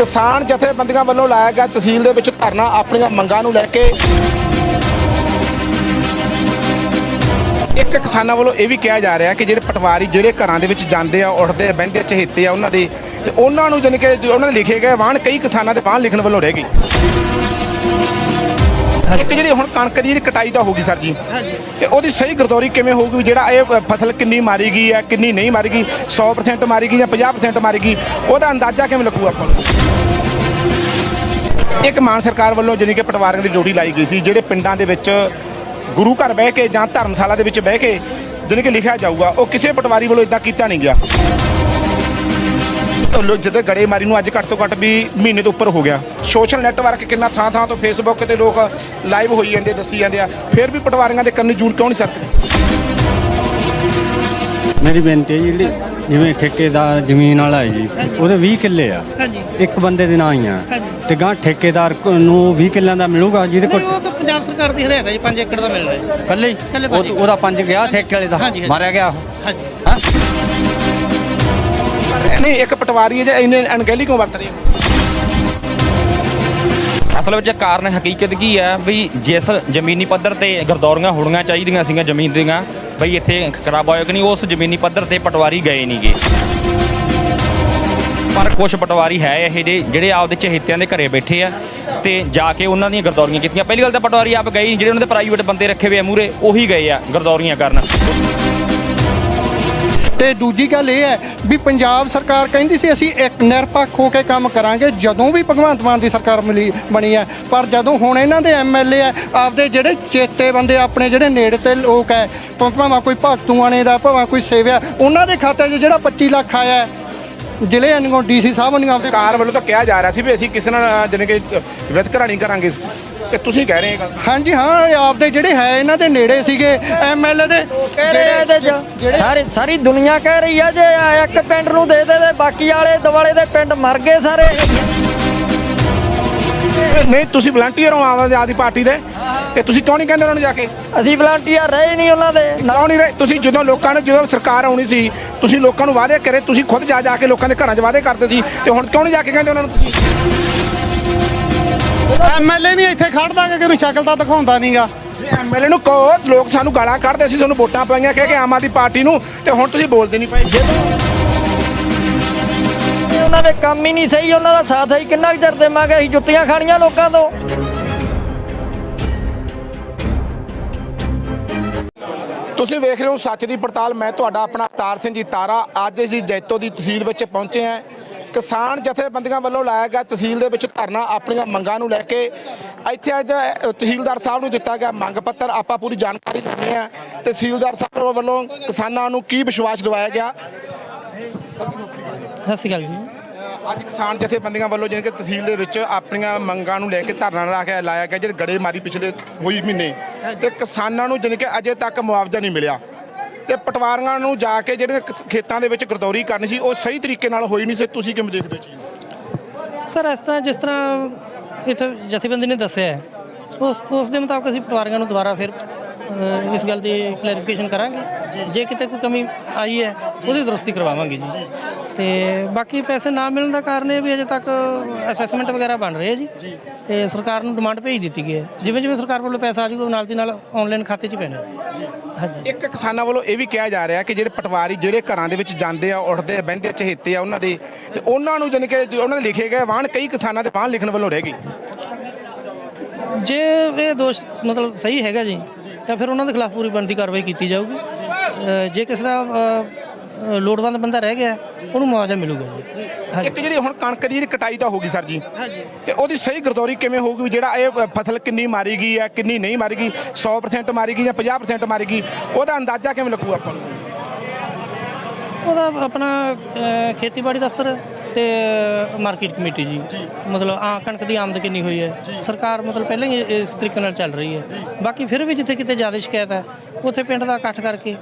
ਕਿਸਾਨ ਜਥੇਬੰਦੀਆਂ ਵੱਲੋਂ ਲਾਇਆ ਗਿਆ ਤਹਿਸੀਲ ਦੇ ਵਿੱਚ ਧਰਨਾ ਆਪਣੀਆਂ ਮੰਗਾਂ ਨੂੰ ਲੈ ਕੇ। ਇੱਕ ਕਿਸਾਨਾਂ ਵੱਲੋਂ ਇਹ ਵੀ ਕਿਹਾ ਜਾ ਰਿਹਾ ਕਿ ਜਿਹੜੇ ਪਟਵਾਰੀ ਜਿਹੜੇ ਘਰਾਂ ਦੇ ਵਿੱਚ ਜਾਂਦੇ ਆ, ਉੱਠਦੇ ਆ, ਬਹਿੰਦੇ ਚਹੇਤੇ ਆ ਉਹਨਾਂ ਦੇ, ਤੇ ਉਹਨਾਂ ਨੂੰ ਜਾਣੀ ਕਿ ਉਹਨਾਂ ਦੇ ਲਿਖੇ ਗਏ ਵਾਹਨ ਕਈ ਕਿਸਾਨਾਂ ਦੇ ਵਾਹਨ ਲਿਖਣ ਵੱਲੋਂ ਰਹਿ ਗਈ ਇੱਕ ਜਿਹੜੀ ਹੁਣ ਕਣਕ ਦੀ ਜਿਹੜੀ ਕਟਾਈ ਤਾਂ ਹੋ ਗਈ ਸਰ ਜੀ। ਤੇ ਉਹਦੀ ਸਹੀ ਗਰਦੌਰੀ ਕਿਵੇਂ ਹੋਊਗੀ ਵੀ ਜਿਹੜਾ ਇਹ ਫਸਲ ਕਿੰਨੀ ਮਾਰੀ ਗਈ ਹੈ ਕਿੰਨੀ ਨਹੀਂ ਮਾਰੀ ਗਈ 100% ਮਾਰੀ ਗਈ ਜਾਂ 50% ਮਾਰੀ ਗਈ ਉਹਦਾ ਅੰਦਾਜ਼ਾ ਕਿਵੇਂ ਲੱਗੂ ਆਪਾਂ ਨੂੰ? ਇੱਕ ਮਾਨ ਸਰਕਾਰ ਵੱਲੋਂ ਜਾਣੀ ਕਿ ਪਟਵਾਰੀਆਂ ਦੀ ਡਿਊਟੀ ਲਾਈ ਗਈ ਸੀ ਜਿਹੜੇ ਪਿੰਡਾਂ ਦੇ ਵਿੱਚ ਗੁਰੂ ਘਰ ਬਹਿ ਕੇ ਜਾਂ ਧਰਮਸ਼ਾਲਾ ਦੇ ਵਿੱਚ ਬਹਿ ਕੇ ਜਾਣੀ ਕਿ ਲਿਖਿਆ ਜਾਊਗਾ ਉਹ ਕਿਸੇ ਪਟਵਾਰੀ ਵੱਲੋਂ ਇਦਾਂ ਕੀਤਾ ਨਹੀਂ ਗਿਆ। ਉਹ ਲੋ ਜਦੋਂ ਗੜੇਮਾਰੀ ਨੂੰ ਅੱਜ ਘੱਟ ਤੋਂ ਘੱਟ ਵੀ ਮਹੀਨੇ ਤੋਂ ਉੱਪਰ ਹੋ ਗਿਆ। ਸੋਸ਼ਲ ਨੈਟਵਰਕ ਕਿੰਨਾ ਥਾਂ ਥਾਂ ਤੋਂ ਫੇਸਬੁੱਕ ਤੇ ਲੋਕ ਲਾਈਵ ਹੋਈ ਜਾਂਦੇ ਦੱਸੀ ਜਾਂਦੇ ਆ। ਫਿਰ ਵੀ ਪਟਵਾਰੀਆਂ ਦੇ ਕੰਨੀ ਜੂਨ ਕਿਉਂ ਨਹੀਂ ਸਰਕਦੀ? ਮੇਰੀ ਬੇਨਤੀ ਹੈ ਜੀ, ਜਿਹੜੀ ਜਿਵੇਂ ਠੇਕੇਦਾਰ ਜ਼ਮੀਨ ਵਾਲਾ ਹੈ ਜੀ ਉਹਦੇ 20 ਕਿੱਲੇ ਆ। ਹਾਂਜੀ। ਇੱਕ ਬੰਦੇ ਦੇ ਨਾਂ ਹੀ ਆ। ਤੇ ਗਾਂ ਠੇਕੇਦਾਰ ਨੂੰ 20 ਕਿੱਲਿਆਂ ਦਾ ਮਿਲੂਗਾ ਜਿਹਦੇ ਕੋਲ ਉਹ ਤਾਂ ਪੰਜਾਬ ਸਰਕਾਰ ਦੀ ਹਦਾਇਤ ਹੈ ਜੀ 5 ਏਕੜ ਦਾ ਮਿਲਣਾ ਹੈ? ਪੰਜ ਉਹਦਾ ਪੰਜ ਗਿਆ ਠੇਕੇ ਵਾਲੇ ਦਾ। ਮਾਰਿਆ ਗਿਆ ਉਹ। ਹਾਂਜੀ। ਹਾਂ? ਨਹੀਂ, ਇੱਕ ਪਟਵਾਰੀ ਹੈ ਜੇ ਇੰਨੇ ਅਣਗਹਿਲੀ ਕਿਉਂ ਵਰਤ ਰਹੇ ਹੋ? ਅਸਲ ਵਿੱਚ ਕਾਰਨ ਹਕੀਕਤ ਕੀ ਹੈ ਵੀ ਜਿਸ ਜ਼ਮੀਨੀ ਪੱਧਰ ਤੇ ਗਰਦੌਰੀਆਂ ਹੋਣੀਆਂ ਚਾਹੀਦੀਆਂ ਸੀਗੀਆਂ ਜ਼ਮੀਨ ਦੀਆਂ, ਬਈ ਇੱਥੇ ਖਰਾਬ ਹੋਇਆ ਕਿ ਨਹੀਂ, ਉਸ ਜ਼ਮੀਨੀ ਪੱਧਰ ਤੇ ਪਟਵਾਰੀ ਗਏ ਨਹੀਂਗੇ ਪਰ ਕੁਝ ਪਟਵਾਰੀ ਹੈ ਇਹ ਜਿਹੇ ਜਿਹੜੇ ਆਪਦੇ ਚਹੇਤਿਆਂ ਦੇ ਘਰੇ ਬੈਠੇ ਆ ਤੇ ਜਾ ਕੇ ਉਹਨਾਂ ਦੀਆਂ ਗਰਦੌਰੀਆਂ ਕੀਤੀਆਂ। ਪਹਿਲੀ ਗੱਲ ਤਾਂ ਪਟਵਾਰੀ ਆਪ ਗਏ ਨਹੀਂ, ਜਿਹੜੇ ਉਹਨਾਂ ਦੇ ਪ੍ਰਾਈਵੇਟ ਬੰਦੇ ਰੱਖੇ ਹੋਏ ਆ ਮੂਰੇ ਉਹੀ ਗਏ ਆ ਗਰਦੌਰੀਆਂ ਕਰਨ। ਤੇ ਦੂਜੀ ਗੱਲ ਇਹ ਹੈ ਵੀ ਪੰਜਾਬ ਸਰਕਾਰ ਕਹਿੰਦੀ ਸੀ ਅਸੀਂ ਇੱਕ ਨਿਰਪੱਖ ਹੋ ਕੇ ਕੰਮ ਕਰਾਂਗੇ ਜਦੋਂ ਵੀ ਭਗਵੰਤ ਮਾਨ ਦੀ ਸਰਕਾਰ ਮਿਲੀ ਬਣੀ ਹੈ। ਪਰ ਜਦੋਂ ਹੁਣ ਇਹਨਾਂ ਦੇ ਐਮਐਲਏ ਹੈ ਆਪਦੇ ਜਿਹੜੇ ਚੇਤੇ ਬੰਦੇ ਆਪਣੇ ਜਿਹੜੇ ਨੇੜੇ ਤੇ ਲੋਕ ਹੈ ਭਾਵੇਂ ਕੋਈ ਭਗਤੂਆਣੇ ਦਾ ਭਾਵੇਂ ਕੋਈ ਸੇਵਿਆ ਉਹਨਾਂ ਦੇ ਖਾਤੇ 'ਚ ਜਿਹੜਾ 25 ਲੱਖ ਆਇਆ ਹੈ, ਜ਼ਿਲ੍ਹੇ ਅਨਗੋ ਡੀਸੀ ਸਾਹਿਬ ਨੇ ਸਰਕਾਰ ਵੱਲੋਂ ਤਾਂ ਕਿਹਾ ਜਾ ਰਿਹਾ ਸੀ ਵੀ ਅਸੀਂ ਕਿਸੇ ਨਾਲ ਅ, ਕਿ ਵਿਤਕਰਾ ਨਹੀਂ ਕਰਾਂਗੇ ਤੇ ਤੁਸੀਂ ਕਹਿ ਰਹੇ ਹੋ ਇਹ ਗੱਲ? ਹਾਂਜੀ ਹਾਂ ਇਹ ਆਪਦੇ ਜਿਹੜੇ ਹੈ ਇਹਨਾਂ ਦੇ ਨੇੜੇ ਸੀਗੇ ਐਮਐਲਏ ਦੇ। ਕਹਿ ਰਹੇ ਤੇ ਜ- ਸਾਰੀ ਸਾਰੀ ਦੁਨੀਆ ਕਹਿ ਰਹੀ ਆ ਜੇ ਇੱਕ ਪਿੰਡ ਨੂੰ ਦੇ ਦੇ ਤੇ ਬਾਕੀ ਵਾਲੇ ਦੁਆਲੇ ਦੇ ਪਿੰਡ ਮਰ ਗਏ ਸਾਰੇ। ਨਹੀਂ ਤੁਸੀਂ ਵਲੰਟੀਅਰ ਹੋ ਆਮ ਆਦਮੀ ਪਾਰਟੀ ਦੇ। ਤੇ ਤੁਸੀਂ ਕਿਉਂ ਨਹੀਂ ਕਹਿੰਦੇ ਉਹਨਾਂ ਨੂੰ ਜਾ ਕੇ? ਅਸੀਂ ਵਲੰਟੀਅਰ ਰਹੇ ਨਹੀਂ ਉਹਨਾਂ ਦੇ। ਕਿਉਂ ਨਹੀਂ ਰਹੇ। ਤੁਸੀਂ ਜਦੋਂ ਲੋਕਾਂ ਨੇ ਜਦੋਂ ਸਰਕਾਰ ਆਉਣੀ ਸੀ ਤੁਸੀਂ ਲੋਕਾਂ ਨੂੰ ਵਾਅਦੇ ਕਰੇ ਤੁਸੀਂ ਖੁਦ ਜਾ ਜਾ ਕੇ ਲੋਕਾਂ ਦੇ ਘਰਾਂ 'ਚ ਵਾਅਦੇ ਕਰਦੇ ਸੀ। ਤੇ ਹੁਣ ਕਿਉਂ ਨਹੀਂ ਜਾ ਕੇ ਕਹਿੰਦੇ ਉਹਨਾਂ ਨੂੰ ਤੁਸੀਂ? ਐਮਐਲਏ ਨਹੀਂ ਇੱਥੇ ਖੜਦਾ ਕਿ ਕੋਈ ਸ਼ਕਲ ਤਾਂ ਦਿਖਾਉਂਦਾ ਨਹੀਂਗਾ। ਐਮਐਲਏ ਨੂੰ ਕਹੋ ਲੋਕ ਸਾਨੂੰ ਗਾਲਾਂ ਕੱਢਦੇ ਸੀ ਤੁਹਾਨੂੰ ਵੋਟਾਂ ਪਾਈਆਂ ਕਹਿ ਕੇ ਆਮ ਆਦਮੀ ਪਾਰਟੀ ਨੂੰ ਤੇ ਹੁਣ ਤੁਸੀਂ ਬੋਲਦੇ ਨਹੀਂ ਪਏ। ਉਹਨਾਂ ਦੇ ਕੰਮ ਹੀ ਨਹੀਂ ਸਹੀ ਉਹਨਾਂ ਦਾ ਸਾਥ ਹੀ ਕਿੰਨਾ ਚਿਰ ਦੇਵਾਂਗੇ? ਅਸੀਂ ਜੁੱਤੀਆਂ ਖਾਣੀਆਂ ਲੋਕਾਂ ਤੋਂ। ਤੁਸੀਂ ਵੇਖ ਰਹੇ ਹੋ ਸੱਚ ਦੀ ਪੜਤਾਲ। ਮੈਂ ਤੁਹਾਡਾ ਆਪਣਾ ਅਵਤਾਰ ਸਿੰਘ ਜੀ ਤਾਰਾ। ਅੱਜ ਅਸੀਂ ਜੈਤੋ ਦੀ ਤਹਿਸੀਲ ਵਿੱਚ ਪਹੁੰਚੇ ਹਾਂ। ਕਿਸਾਨ ਜਥੇਬੰਦੀਆਂ ਵੱਲੋਂ ਲਾਇਆ ਗਿਆ ਤਹਿਸੀਲ ਦੇ ਵਿੱਚ ਧਰਨਾ ਆਪਣੀਆਂ ਮੰਗਾਂ ਨੂੰ ਲੈ ਕੇ ਇੱਥੇ ਅੱਜ ਤਹਿਸੀਲਦਾਰ ਸਾਹਿਬ ਨੂੰ ਦਿੱਤਾ ਗਿਆ ਮੰਗ ਪੱਤਰ। ਆਪਾਂ ਪੂਰੀ ਜਾਣਕਾਰੀ ਲੈਂਦੇ ਆ ਤਹਿਸੀਲਦਾਰ ਸਾਹਿਬ ਵੱਲੋਂ ਕਿਸਾਨਾਂ ਨੂੰ ਕੀ ਵਿਸ਼ਵਾਸ ਦਿਵਾਇਆ ਗਿਆ? ਸਤਿ ਸ਼੍ਰੀ ਅਕਾਲ ਜੀ। ਅੱਜ ਕਿਸਾਨ ਜਥੇਬੰਦੀਆਂ ਵੱਲੋਂ ਜਾਣੀ ਕਿ ਤਹਿਸੀਲ ਦੇ ਵਿੱਚ ਆਪਣੀਆਂ ਮੰਗਾਂ ਨੂੰ ਲੈ ਕੇ ਧਰਨਾ ਲਾ ਕੇ ਲਾਇਆ ਗਿਆ ਜਿਹੜੇ ਗੜੇਮਾਰੀ ਪਿਛਲੇ ਹੋਈ ਮਹੀਨੇ। ਤੇ ਕਿਸਾਨਾਂ ਨੂੰ ਜਾਣੀ ਕਿ ਅਜੇ ਤੱਕ ਮੁਆਵਜ਼ਾ ਨਹੀਂ ਮਿਲਿਆ। ਤੇ ਪਟਵਾਰੀਆਂ ਨੂੰ ਜਾ ਕੇ ਜਿਹੜੇ ਖੇਤਾਂ ਦੇ ਵਿੱਚ ਗਰਦੌਰੀ ਕਰਨੀ ਸੀ ਉਹ ਸਹੀ ਤਰੀਕੇ ਨਾਲ ਹੋਈ ਨਹੀਂ ਸੀ। ਤੁਸੀਂ ਕਿਵੇਂ ਦੇਖਦੇ ਹੋ ਚੀਜ਼? ਸਰ ਇਸ ਤਰ੍ਹਾਂ ਜਿਸ ਤਰ੍ਹਾਂ ਇੱਥੇ ਜਥੇਬੰਦੀ ਨੇ ਦੱਸਿਆ ਉਸ ਉਸ ਦੇ ਮੁਤਾਬਕ ਅਸੀਂ ਪਟਵਾਰੀਆਂ ਨੂੰ ਦੁਬਾਰਾ ਫਿਰ ਇਸ ਗੱਲ ਦੀ ਕਲੈਰੀਫਿਕੇਸ਼ਨ ਕਰਾਂਗੇ। ਜੇ। ਕਿਤੇ ਕੋਈ ਕਮੀ ਆਈ ਹੈ ਉਹਦੀ ਦਰੁਸਤੀ ਕਰਵਾਵਾਂਗੇ ਜੀ। ਤੇ ਬਾਕੀ ਪੈਸੇ ਨਾ ਮਿਲਣ ਦਾ ਕਾਰਨ ਇਹ ਵੀ ਅਜੇ ਤੱਕ ਅਸੈਸਮੈਂਟ ਵਗੈਰਾ ਬਣ ਰਹੇ ਹੈ ਜੀ। ਤੇ ਸਰਕਾਰ ਨੂੰ ਡਿਮਾਂਡ ਭੇਜ ਦਿੱਤੀ ਗਈ ਹੈ। ਜਿਵੇਂ ਜਿਵੇਂ ਸਰਕਾਰ ਵੱਲੋਂ ਪੈਸਾ ਆ ਜਾਊਗਾ ਨਾਲ ਦੀ ਨਾਲ ਆਨਲਾਈਨ ਖਾਤੇ 'ਚ ਪੈਣਾ ਇੱਕ ਕਿਸਾਨਾਂ ਵੱਲੋਂ ਇਹ ਵੀ ਕਿਹਾ ਜਾ ਰਿਹਾ ਕਿ ਜਿਹੜੇ ਪਟਵਾਰੀ ਜਿਹੜੇ ਘਰਾਂ ਦੇ ਵਿੱਚ ਜਾਂਦੇ ਆ ਉੱਠਦੇ ਆ ਬਹਿੰਦੇ ਚਹੇਤੇ ਆ ਉਹਨਾਂ ਦੇ ਤੇ ਉਹਨਾਂ ਨੂੰ ਜਾਣੀ ਕਿ ਉਹਨਾਂ ਦੇ ਲਿਖੇ ਗਏ ਵਾਹਨ ਕਈ ਕਿਸਾਨਾਂ ਦੇ ਵਾਹਨ ਲਿਖਣ ਵੱਲੋਂ ਰਹਿ ਗਈ ਜੇ ਇਹ ਦੋਸ਼ ਮਤਲਬ ਸਹੀ ਹੈਗਾ ਜੀ ਤਾਂ ਫਿਰ ਉਹਨਾਂ ਦੇ ਖਿਲਾਫ ਪੂਰੀ ਬਣਦੀ ਕਾਰਵਾਈ ਕੀਤੀ ਜਾਊਗੀ। ਜੇ ਕਿਸੇ ਦਾ ਅ, ਲੋੜਵੰਦ ਬੰਦਾ ਰਹਿ ਗਿਆ ਉਹਨੂੰ ਮੁਆਵਜ਼ਾ ਮਿਲੂਗਾ ਜੀ। ਹਾਂਜੀ। ਇੱਕ ਜਿਹੜੀ ਹੁਣ ਕਣਕ ਦੀ ਜਿਹੜੀ ਕਟਾਈ ਤਾਂ ਹੋ ਗਈ ਸਰ ਜੀ। ਹਾਂਜੀ। ਤੇ ਉਹਦੀ ਸਹੀ ਗਰਦੌਰੀ ਕਿਵੇਂ ਹੋਊਗੀ ਵੀ ਜਿਹੜਾ ਇਹ ਫਸਲ ਕਿੰਨੀ ਮਾਰੀ ਗਈ ਹੈ ਕਿੰਨੀ ਨਹੀਂ ਮਾਰੀ ਗਈ 100% ਮਾਰੀ ਗਈ ਜਾਂ 50% ਮਾਰੀ ਗਈ ਉਹਦਾ ਅੰਦਾਜ਼ਾ ਕਿਵੇਂ ਲੱਗੂ ਆਪਾਂ ਨੂੰ? ਉਹਦਾ ਆਪਣਾ ਅ, ਖੇਤੀਬਾੜੀ ਦਫ਼ਤਰ ਤੇ ਮਾਰਕੀਟ ਕਮੇਟੀ ਜੀ। ਮਤਲਬ ਆ ਕਣਕ ਦੀ ਆਮਦ ਕਿੰਨੀ ਹੋਈ ਹੈ। ਸਰਕਾਰ ਮਤਲਬ ਪਹਿਲਾਂ ਹੀ ਇਸ ਤਰੀਕੇ ਨਾਲ ਚੱਲ ਰਹੀ ਹੈ। ਬਾਕੀ ਫਿਰ ਵੀ ਜਿੱਥੇ ਕਿਤੇ ਜ਼ਿਆਦਾ ਸ਼ਿਕਾਇਤ ਹੈ ਉੱਥੇ ਪਿੰਡ ਦਾ ਇਕੱਠ ਕਰਕੇ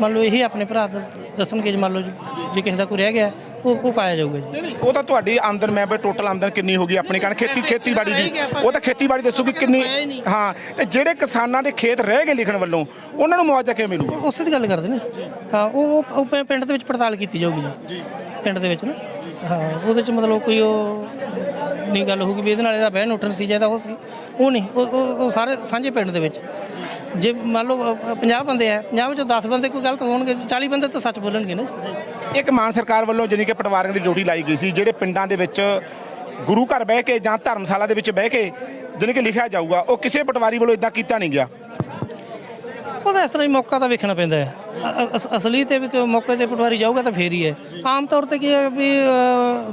ਮੰਨ ਲਓ ਇਹੀ ਆਪਣੇ ਭਰਾ ਦੱਸ- ਦੱਸਣਗੇ ਜੇ ਮੰਨ ਲਓ ਜੀ- ਕਿਸੇ ਦਾ ਕੋਈ ਰਹਿ ਗਿਆ ਉਹ ਉਹ ਪਾਇਆ ਜਾਊਗਾ ਜੀ। ਨਹੀਂ ਨਹੀਂ ਉਹ ਤਾਂ ਤੁਹਾਡੀ ਆਮਦਨ ਮੈਂ ਬਈ ਟੋਟਲ ਆਮਦਨ ਕਿੰਨੀ ਹੋਗੀ ਆਪਣੀ? ਕਣਕ ਖੇਤੀ ਖੇਤੀਬਾੜੀ ਦੀ। ਉਹ ਤਾਂ ਖੇਤੀਬਾੜੀ ਦੱਸੂਗੀ ਕਿੰਨੀ ਹਾਂ ਤੇ ਜਿਹੜੇ ਕਿਸਾਨਾਂ ਦੇ ਖੇਤ ਰਹਿ ਗਏ ਲਿਖਣ ਵੱਲੋਂ ਉਹਨਾਂ ਨੂੰ ਮੁਆਵਜ਼ਾ ਕਿਵੇਂ ਮਿਲੂਗਾ ਉਸੇ ਦੀ ਗੱਲ ਕਰਦੇ ਨੇ। ਹਾਂ ਉਹ ਉਹ- ਉਹ ਪਿੰ- ਪਿੰਡ ਦੇ ਵਿੱਚ ਪੜਤਾਲ ਕੀਤੀ ਜਾਊਗੀ ਜੀ। ਪਿੰਡ ਦੇ ਵਿੱਚ ਨਾ। ਹਾਂ ਉਹਦੇ ਚ ਮਤਲਬ ਕੋਈ ਉਹ ਨਹੀਂ ਗੱਲ ਹੋਊਗੀ ਵੀ ਇਹਦੇ ਨਾਲ ਇਹਦਾ ਬਹਿਨ ਉੱਠਣ ਸੀ ਜਾਂ ਉਹ ਸੀ। ਉਹ ਨਹੀਂ ਉਹ ਉਹ- ਉਹ ਸਾਰੇ ਸਾਂਝੇ ਪਿੰਡ ਦੇ ਵਿੱਚ। ਜੇ ਮੰਨ ਲਓ 50 ਬੰਦੇ ਆ 50 ਵਿੱਚੋਂ 10 ਬੰਦੇ ਕੋਈ ਗਲਤ ਹੋਣਗੇ 40 ਬੰਦੇ ਤਾਂ ਸੱਚ ਬੋਲਣਗੇ ਨਾ। ਇੱਕ ਮਾਨ ਸਰਕਾਰ ਵੱਲੋਂ ਜਾਣੀ ਕਿ ਪਟਵਾਰੀਆਂ ਦੀ ਡਿਊਟੀ ਲਾਈ ਗਈ ਸੀ ਜਿਹੜੇ ਪਿੰਡਾਂ ਦੇ ਵਿੱਚ ਗੁਰੂ ਘਰ ਬਹਿ ਕੇ ਜਾਂ ਧਰਮਸ਼ਾਲਾ ਦੇ ਵਿੱਚ ਬਹਿ ਕੇ ਜਾਣੀ ਕਿ ਲਿਖਿਆ ਜਾਊਗਾ ਉਹ ਕਿਸੇ ਪਟਵਾਰੀ ਵੱਲੋਂ ਇਦਾਂ ਕੀਤਾ ਨਹੀਂ ਗਿਆ? ਉਹਦਾ ਇਸ ਤਰ੍ਹਾਂ ਹੀ ਮੌਕਾ ਤਾਂ ਵੇਖਣਾ ਪੈਂਦਾ ਹੈ। ਅਸਲੀ ਤੇ ਵੀ ਮੌਕੇ ਤੇ ਪਟਵਾਰੀ ਜਾਊਗਾ ਤਾਂ ਫੇਰ ਹੀ ਹੈ। ਆਮ ਤੌਰ ਤੇ ਕੀ ਹੈ ਵੀ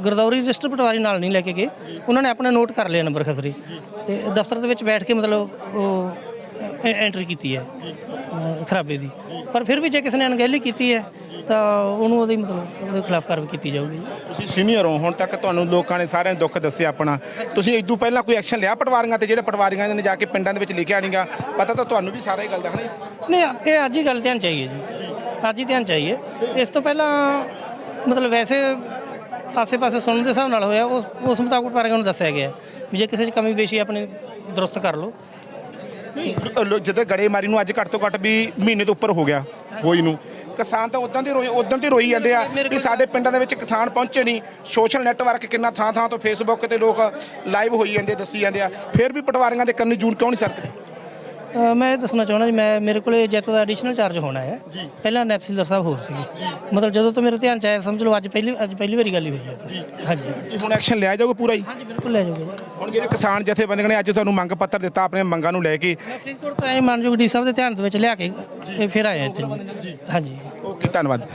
ਗਰਦੌਰੀ ਰਜਿਸਟਰ ਪਟਵਾਰੀ ਨਾਲ ਨਹੀਂ ਲੈ ਕੇ ਗਏ। ਉਹਨਾਂ ਨੇ ਆਪਣਾ ਨੋਟ ਕਰ ਲਿਆ ਨੰਬਰ ਖਸਰੀ। ਤੇ ਦਫ਼ਤਰ ਦੇ ਵਿੱਚ ਬੈਠ ਕੇ ਮਤਲਬ ਉਹ ਐਂਟਰੀ ਕੀਤੀ ਹੈ ਅ, ਖਰਾਬੇ ਦੀ। ਪਰ ਫਿਰ ਵੀ ਜੇ ਕਿਸੇ ਨੇ ਅਣਗਹਿਲੀ ਕੀਤੀ ਹੈ ਤਾਂ ਉਹਨੂੰ ਉਹਦੀ ਮਤਲਬ ਉਹਦੇ ਖਿਲਾਫ ਕਾਰਵਾਈ ਕੀਤੀ ਜਾਊਗੀ ਤੁਸੀਂ ਸੀਨੀਅਰ ਹੋ ਹੁਣ ਤੱਕ ਤੁਹਾਨੂੰ ਲੋਕਾਂ ਨੇ ਸਾਰਿਆਂ ਨੇ ਦੁੱਖ ਦੱਸਿਆ ਆਪਣਾ। ਤੁਸੀਂ ਇਦੋਂ ਪਹਿਲਾਂ ਕੋਈ ਐਕਸ਼ਨ ਲਿਆ ਪਟਵਾਰੀਆਂ ਤੇ ਜਿਹੜੇ ਪਟਵਾਰੀਆਂ ਨੇ ਜਾ ਕੇ ਪਿੰਡਾਂ ਦੇ ਵਿੱਚ ਲਿਖਿਆ ਨਹੀਂਗਾ ਪਤਾ ਤਾਂ ਤੁਹਾਨੂੰ ਵੀ ਸਾਰਾ ਹੀ ਗੱਲ ਦਾ ਨਹੀਂ ਇਹ ਅੱਜ ਹੀ ਗੱਲ ਧਿਆਨ ਚਾਹੀਏ ਜੀ। ਅੱਜ ਹੀ ਧਿਆਨ ਚਾਹੀਏ ਇਸ ਤੋਂ ਪਹਿਲਾਂ ਮਤਲਬ ਵੈਸੇ ਆਸੇ-ਪਾਸੇ ਸੁਣਨ ਦੇ ਹਿਸਾਬ ਨਾਲ ਹੋਇਆ ਉਸ ਉਸ ਮੁਤਾਬਕ ਪਾਰਗਾਂ ਨੂੰ ਦੱਸਿਆ ਗਿਆ ਵੀ ਜੇ ਕਿਸੇ 'ਚ ਕਮੀ ਬੇਸ਼ੀ ਆਪਣੀ ਦਰੁਸਤ ਕਰ ਲਓ। ਜਦੋਂ ਗੜੇਮਾਰੀ ਨੂੰ ਅੱਜ ਘੱਟ ਤੋਂ ਘੱਟ ਵੀ ਮਹੀਨੇ ਤੋਂ ਉੱਪਰ ਹੋ ਗਿਆ ਹੋਈ ਨੂੰ। ਕਿਸਾਨ ਤਾਂ ਉਦੋਂ ਦੇ ਰੋਈ ਉਦੋਂ ਦੇ ਰੋਈ ਜਾਂਦੇ ਆ ਵੀ ਸਾਡੇ ਪਿੰਡਾਂ ਦੇ ਵਿੱਚ ਕਿਸਾਨ ਪਹੁੰਚੇ ਨਹੀਂ। ਸੋਸ਼ਲ ਨੈਟਵਰਕ ਕਿੰਨਾ ਥਾਂ ਥਾਂ ਤੋਂ ਫੇਸਬੁੱਕ ਤੇ ਲੋਕ ਲਾਈਵ ਹੋਈ ਜਾਂਦੇ ਦੱਸੀ ਜਾਂਦੇ ਆ। ਫਿਰ ਵੀ ਪਟਵਾਰੀਆਂ ਦੇ ਕੰਨੀ ਜੂਨ ਕਿਉਂ ਨਹੀਂ ਸਰਕਦੀ? ਅ, ਮੈਂ ਇਹ ਦੱਸਣਾ ਚਾਹੁੰਦਾ ਜੀ ਮੈਂ ਮੇਰੇ ਕੋਲੇ ਜੈਤੋ ਦਾ ਐਡੀਸ਼ਨਲ ਚਾਰਜ ਹੋਣਾ ਹੈ। ਪਹਿਲਾਂ ਨੈਪਸਿਲਰ ਸਾਹਿਬ ਹੋਰ ਸੀ ਮਤਲਬ ਜਦੋਂ ਤੋਂ ਮੇਰੇ ਧਿਆਨ ਚ ਆਇਆ ਸਮਝ ਲਓ ਅੱਜ ਪਹਿਲੀ ਅੱਜ ਪਹਿਲੀ ਵਾਰੀ ਗੱਲ ਹੀ ਹੋਈ ਹੈ। ਹਾਂਜੀ। ਇਹ ਹੁਣ ਐਕਸ਼ਨ ਲਿਆ ਜਾਊਗਾ ਪੂਰਾ ਹੀ? ਹਾਂਜੀ ਬਿਲਕੁਲ ਲੈ ਜਾਓਗੇ ਜੀ। ਹੁਣ ਜਿਹੜੇ ਕਿਸਾਨ ਜਥੇਬੰਦੀਆਂ ਨੇ ਅੱਜ ਤੁਹਾਨੂੰ ਮੰਗ ਪੱਤਰ ਦਿੱਤਾ ਆਪਣੇ ਮੰਗਾਂ ਨੂੰ ਲੈ ਕੇ। ਮੈਂ ਫਰੀਦਕੋਟ ਤੋਂ ਆਏ ਮਾਨਯੋਗ ਡੀ ਸਾਹਿਬ ਦੇ ਧਿਆਨ ਦੇ ਵਿੱਚ ਲਿਆ ਕੇ ਇਹ ਫਿਰ ਆਇਆ ਇੱਥੇ। ਜੀ। ਹਾਂਜੀ। ਓਕੇ ਧੰਨਵਾਦ।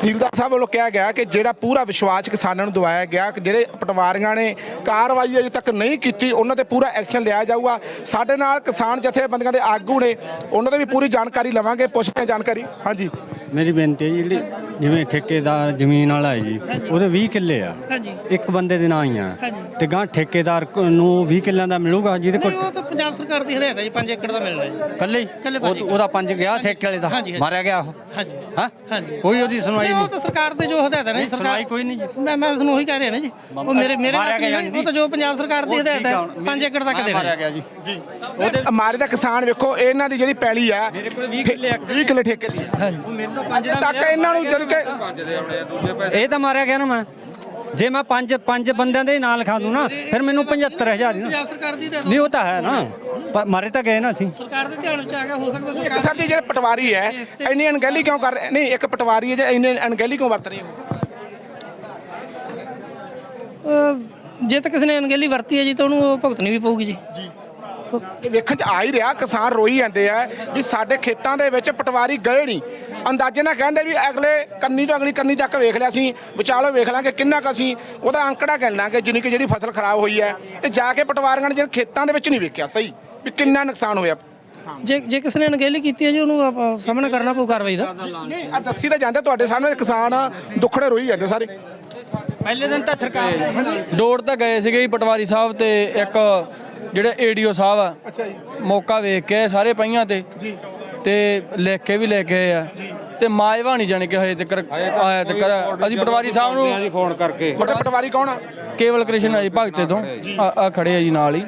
ਤਹਿਸੀਲਦਾਰ ਸਾਹਿਬ ਵੱਲੋਂ ਕਿਹਾ ਗਿਆ ਕਿ ਜਿਹੜਾ ਪੂਰਾ ਵਿਸ਼ਵਾਸ ਕਿਸਾਨਾਂ ਨੂੰ ਦਵਾਇਆ ਗਿਆ ਕਿ ਜਿਹੜੇ ਪਟਵਾਰੀਆਂ ਨੇ ਕਾਰਵਾਈ ਅਜੇ ਤੱਕ ਨਹੀਂ ਕੀਤੀ ਉਹਨਾਂ ਤੇ ਪੂਰਾ ਐਕਸ਼ਨ ਲਿਆ ਜਾਊਗਾ। ਸਾਡੇ ਨਾਲ ਕਿਸਾਨ ਜਥੇਬੰਦੀਆਂ ਦੇ ਆਗੂ ਨੇ ਉਹਨਾਂ ਦੇ ਵੀ ਪੂਰੀ ਜਾਣਕਾਰੀ ਲਵਾਂਗੇ ਪੁੱਛਦੇ ਹਾਂ ਜਾਣਕਾਰੀ। ਹਾਂਜੀ। ਮੇਰੀ ਬੇਨਤੀ ਹੈ ਜੀ, ਜਿਹੜੀ ਜਿਵੇਂ ਠੇਕੇਦਾਰ ਜ਼ਮੀਨ ਵਾਲਾ ਹੈ ਜੀ ਉਹਦੇ 20 ਕਿੱਲੇ ਆ। ਹਾਂਜੀ। ਇੱਕ ਬੰਦੇ ਦੇ ਨਾਂ ਹੀ ਆ। ਤੇ ਗਾਂ ਠੇਕੇਦਾਰ ਕ- ਨੂੰ 20 ਕਿੱਲਿਆਂ ਦਾ ਮਿਲੂਗਾ ਜਿਹਦੇ ਨਹੀਂ ਕੋਲ ਉਹ ਤਾਂ ਪੰਜਾਬ ਸਰਕਾਰ ਦੀ ਹਦਾਇਤ ਹੈ ਜੀ 5 ਏਕੜ ਦਾ ਮਿਲਣਾ ਜੀ। ਕੱਲੇ ਇਕੱਲੇ ਉਹ- ਉਹਦਾ ਪੰਜ ਗਿਆ ਠੇਕੇ ਵਾਲੇ ਦਾ? ਹਾਂਜੀ, ਹਾਂਜੀ। ਮਾਰਿਆ ਗਿਆ ਉਹ? ਹਾਂਜੀ। ਹਾਂ? ਹਾਂਜੀ। ਕੋਈ ਉਹਦੀ ਸੁਣਵਾਈ ਨਹੀਂ ਉਹ ਨਹੀਂ? ਤਾਂ ਸਰਕਾਰ ਦੇ ਜੋ ਹਦਾਇਤ ਹੈ ਨਾ ਜੀ, ਨਹੀਂ, ਸੁਣਵਾਈ ਕੋਈ ਨਹੀਂ ਜੀ। ਮੈਂ ਮੈਂ ਤੁਹਾਨੂੰ ਉਹੀ ਕਹਿ ਰਿਹਾ ਨਾ ਜੀ ਉਹ ਮੇਰੇ ਮੇਰੇ ਮਾਰਿਆ ਵਾਸਤੇ ਗਿਆ ਨਹੀਂ, ਜੀ। ਉਹ ਤਾਂ ਜੋ ਪੰਜਾਬ ਸਰਕਾਰ ਦੀ ਹਦਾਇਤ ਹੈ ਆ ਹੁਣ, 5 ਏਕੜ ਤੱਕ ਦੇਣਾ ਮਾਰਿਆ ਜੀ। ਗਿਆ ਜੀ। ਉਹਦੇ ਮਾਰੇ ਦਾ ਕਿਸਾਨ ਵੇਖੋ ਇਹਨਾਂ ਦੀ ਜਿਹੜੀ ਪੈਲੀ ਆ ਮੇਰੇ ਕੋਲ 20 ਕਿੱਲੇ ਆ। 20 ਕਿੱਲੇ ਠੇਕੇ ਦੀ ਉਹ ਮੇਰੇ ਤੋਂ ਪੰਜ ਤੱਕ ਇਹਨਾਂ ਨੂੰ ਜਾਣੀ ਕਿ ਇਹ ਤਾਂ ਮਾਰਿਆ ਗਿਆ ਨਾ ਮੈਂ। ਜੇ ਮੈਂ ਪੰਜ ਪੰਜ ਬੰਦਿਆਂ ਦੇ ਨਾਂ ਲਿਖਾ ਦੂੰ ਨਾ ਫਿਰ ਮੈਨੂੰ 75000 ਹੀ ਨਾ। ਪੰਜਾਬ ਸਰਕਾਰ ਦੀ ਹਦਾਇਤ ਨਹੀਂ ਉਹ ਤਾਂ ਹੈ ਨਾ। ਪਰ ਮਾਰੇ ਤਾਂ ਗਏ ਨਾ ਅਸੀਂ। ਸਰਕਾਰ ਦੇ ਧਿਆਨ ਵਿੱਚ ਆ ਗਿਆ ਹੋ ਸਕਦਾ ਇੱਕ ਸਰਕਾਰ ਸਰ ਜੀ ਜਿਹੜੇ ਪਟਵਾਰੀ ਹੈ ਇੰਨੀ ਅਣਗਹਿਲੀ ਕਿਉਂ ਕਰ ਰਹੇ? ਨਹੀਂ ਇੱਕ ਪਟਵਾਰੀ ਹੈ ਜੇ ਇੰਨੀ ਅਣਗਹਿਲੀ ਕਿਉਂ ਵਰਤ ਰਹੀ ਹੋ? ਅਹ, ਜੇ ਤਾਂ ਕਿਸੇ ਨੇ ਅਣਗਹਿਲੀ ਵਰਤੀ ਹੈ ਜੀ ਤਾਂ ਉਹਨੂੰ ਉਹ ਭੁਗਤਣੀ ਵੀ ਪਊਗੀ ਜੀ। ਇਹ ਵੇਖਣ ਚ ਆ ਹੀ ਰਿਹਾ ਕਿਸਾਨ ਰੋਈ ਜਾਂਦੇ ਆ ਵੀ ਸਾਡੇ ਖੇਤਾਂ ਦੇ ਵਿੱਚ ਪਟਵਾਰੀ ਗਏ ਨਹੀਂ। ਅੰਦਾਜ਼ੇ ਨਾਲ ਕਹਿੰਦੇ ਵੀ ਅਗਲੇ ਕੰਨੀ ਤੋਂ ਅਗਲੀ ਕੰਨੀ ਤੱਕ ਵੇਖ ਲਿਆ ਸੀ। ਵਿਚਾਲੋ ਵੇਖ ਲਾਂਗੇ ਕਿੰਨਾ ਕੁ ਅਸੀਂ ਉਹਦਾ ਅੰਕੜਾ ਗਿਣ ਲਾਂਗੇ ਜਿੰਨੀ ਕਿ ਜਿਹੜੀ ਫਸਲ ਖਰਾਬ ਹੋਈ ਹੈ। ਤੇ ਜਾ ਕੇ ਪਟਵਾਰੀਆਂ ਨੇ ਜਿਹੜੇ ਖੇਤਾਂ ਦੇ ਵਿੱਚ ਨਹੀਂ ਵੇਖਿਆ ਸਹੀ ਵੀ ਕਿੰਨਾ ਨੁਕਸਾਨ ਹੋਇਆ। ਕਿਸਾਨ ਜੇ ਜੇ ਕਿਸੇ ਨੇ ਅਣਗਹਿਲੀ ਕੀਤੀ ਹੈ ਜੀ ਉਹਨੂੰ ਆਪਾਂ ਸਾਹਮਣਾ ਕਰਨਾ ਪਊ ਕਾਰਵਾਈ ਦਾ। ਨਹੀਂ ਆ ਦੱਸੀ ਤਾਂ ਜਾਂਦੇ ਤੁਹਾਡੇ ਸਾਹਮਣੇ ਕਿਸਾਨ ਦੁੱਖੜੇ ਰੋਈ ਜਾਂਦੇ ਸਾਰੇ। ਪਹਿਲੇ ਦਿਨ ਤਾਂ ਸਰਕਾਰ ਡੋੜ ਤਾਂ ਗਏ ਸੀਗੇ ਜੀ ਪਟਵਾਰੀ ਸਾਹਿਬ ਤੇ ਇੱਕ ਜਿਹੜੇ ਏਡੀਓ ਸਾਹਿਬ ਆ ਅੱਛਾ ਜੀ। ਮੌਕਾ ਵੇਖ ਕੇ ਸਾਰੇ ਪਈਆਂ ਤੇ। ਜੀ। ਤੇ ਲਿਖ ਕੇ ਵੀ ਲੈ ਕੇ ਆਏ ਆ। ਤੇ ਮਾਜਵਾ ਨਹੀਂ ਜਾਣੀ ਕਿ ਹਜੇ ਤੱਕ ਆਇਆ ਤੱਕ ਅਸੀਂ ਪਟਵਾਰੀ ਸਾਹਿਬ ਨੂੰ ਜੀ ਫੋਨ ਕਰਕੇ। ਪਟਵਾਰੀ ਕੌਣ ਆ? ਕੇਵਲ ਕ੍ਰਿਸ਼ਨ ਆ ਜੀ ਭਗਤੇ ਤੋਂ ਆ ਆ ਖੜੇ ਆ ਜੀ ਨਾਲ ਹੀ।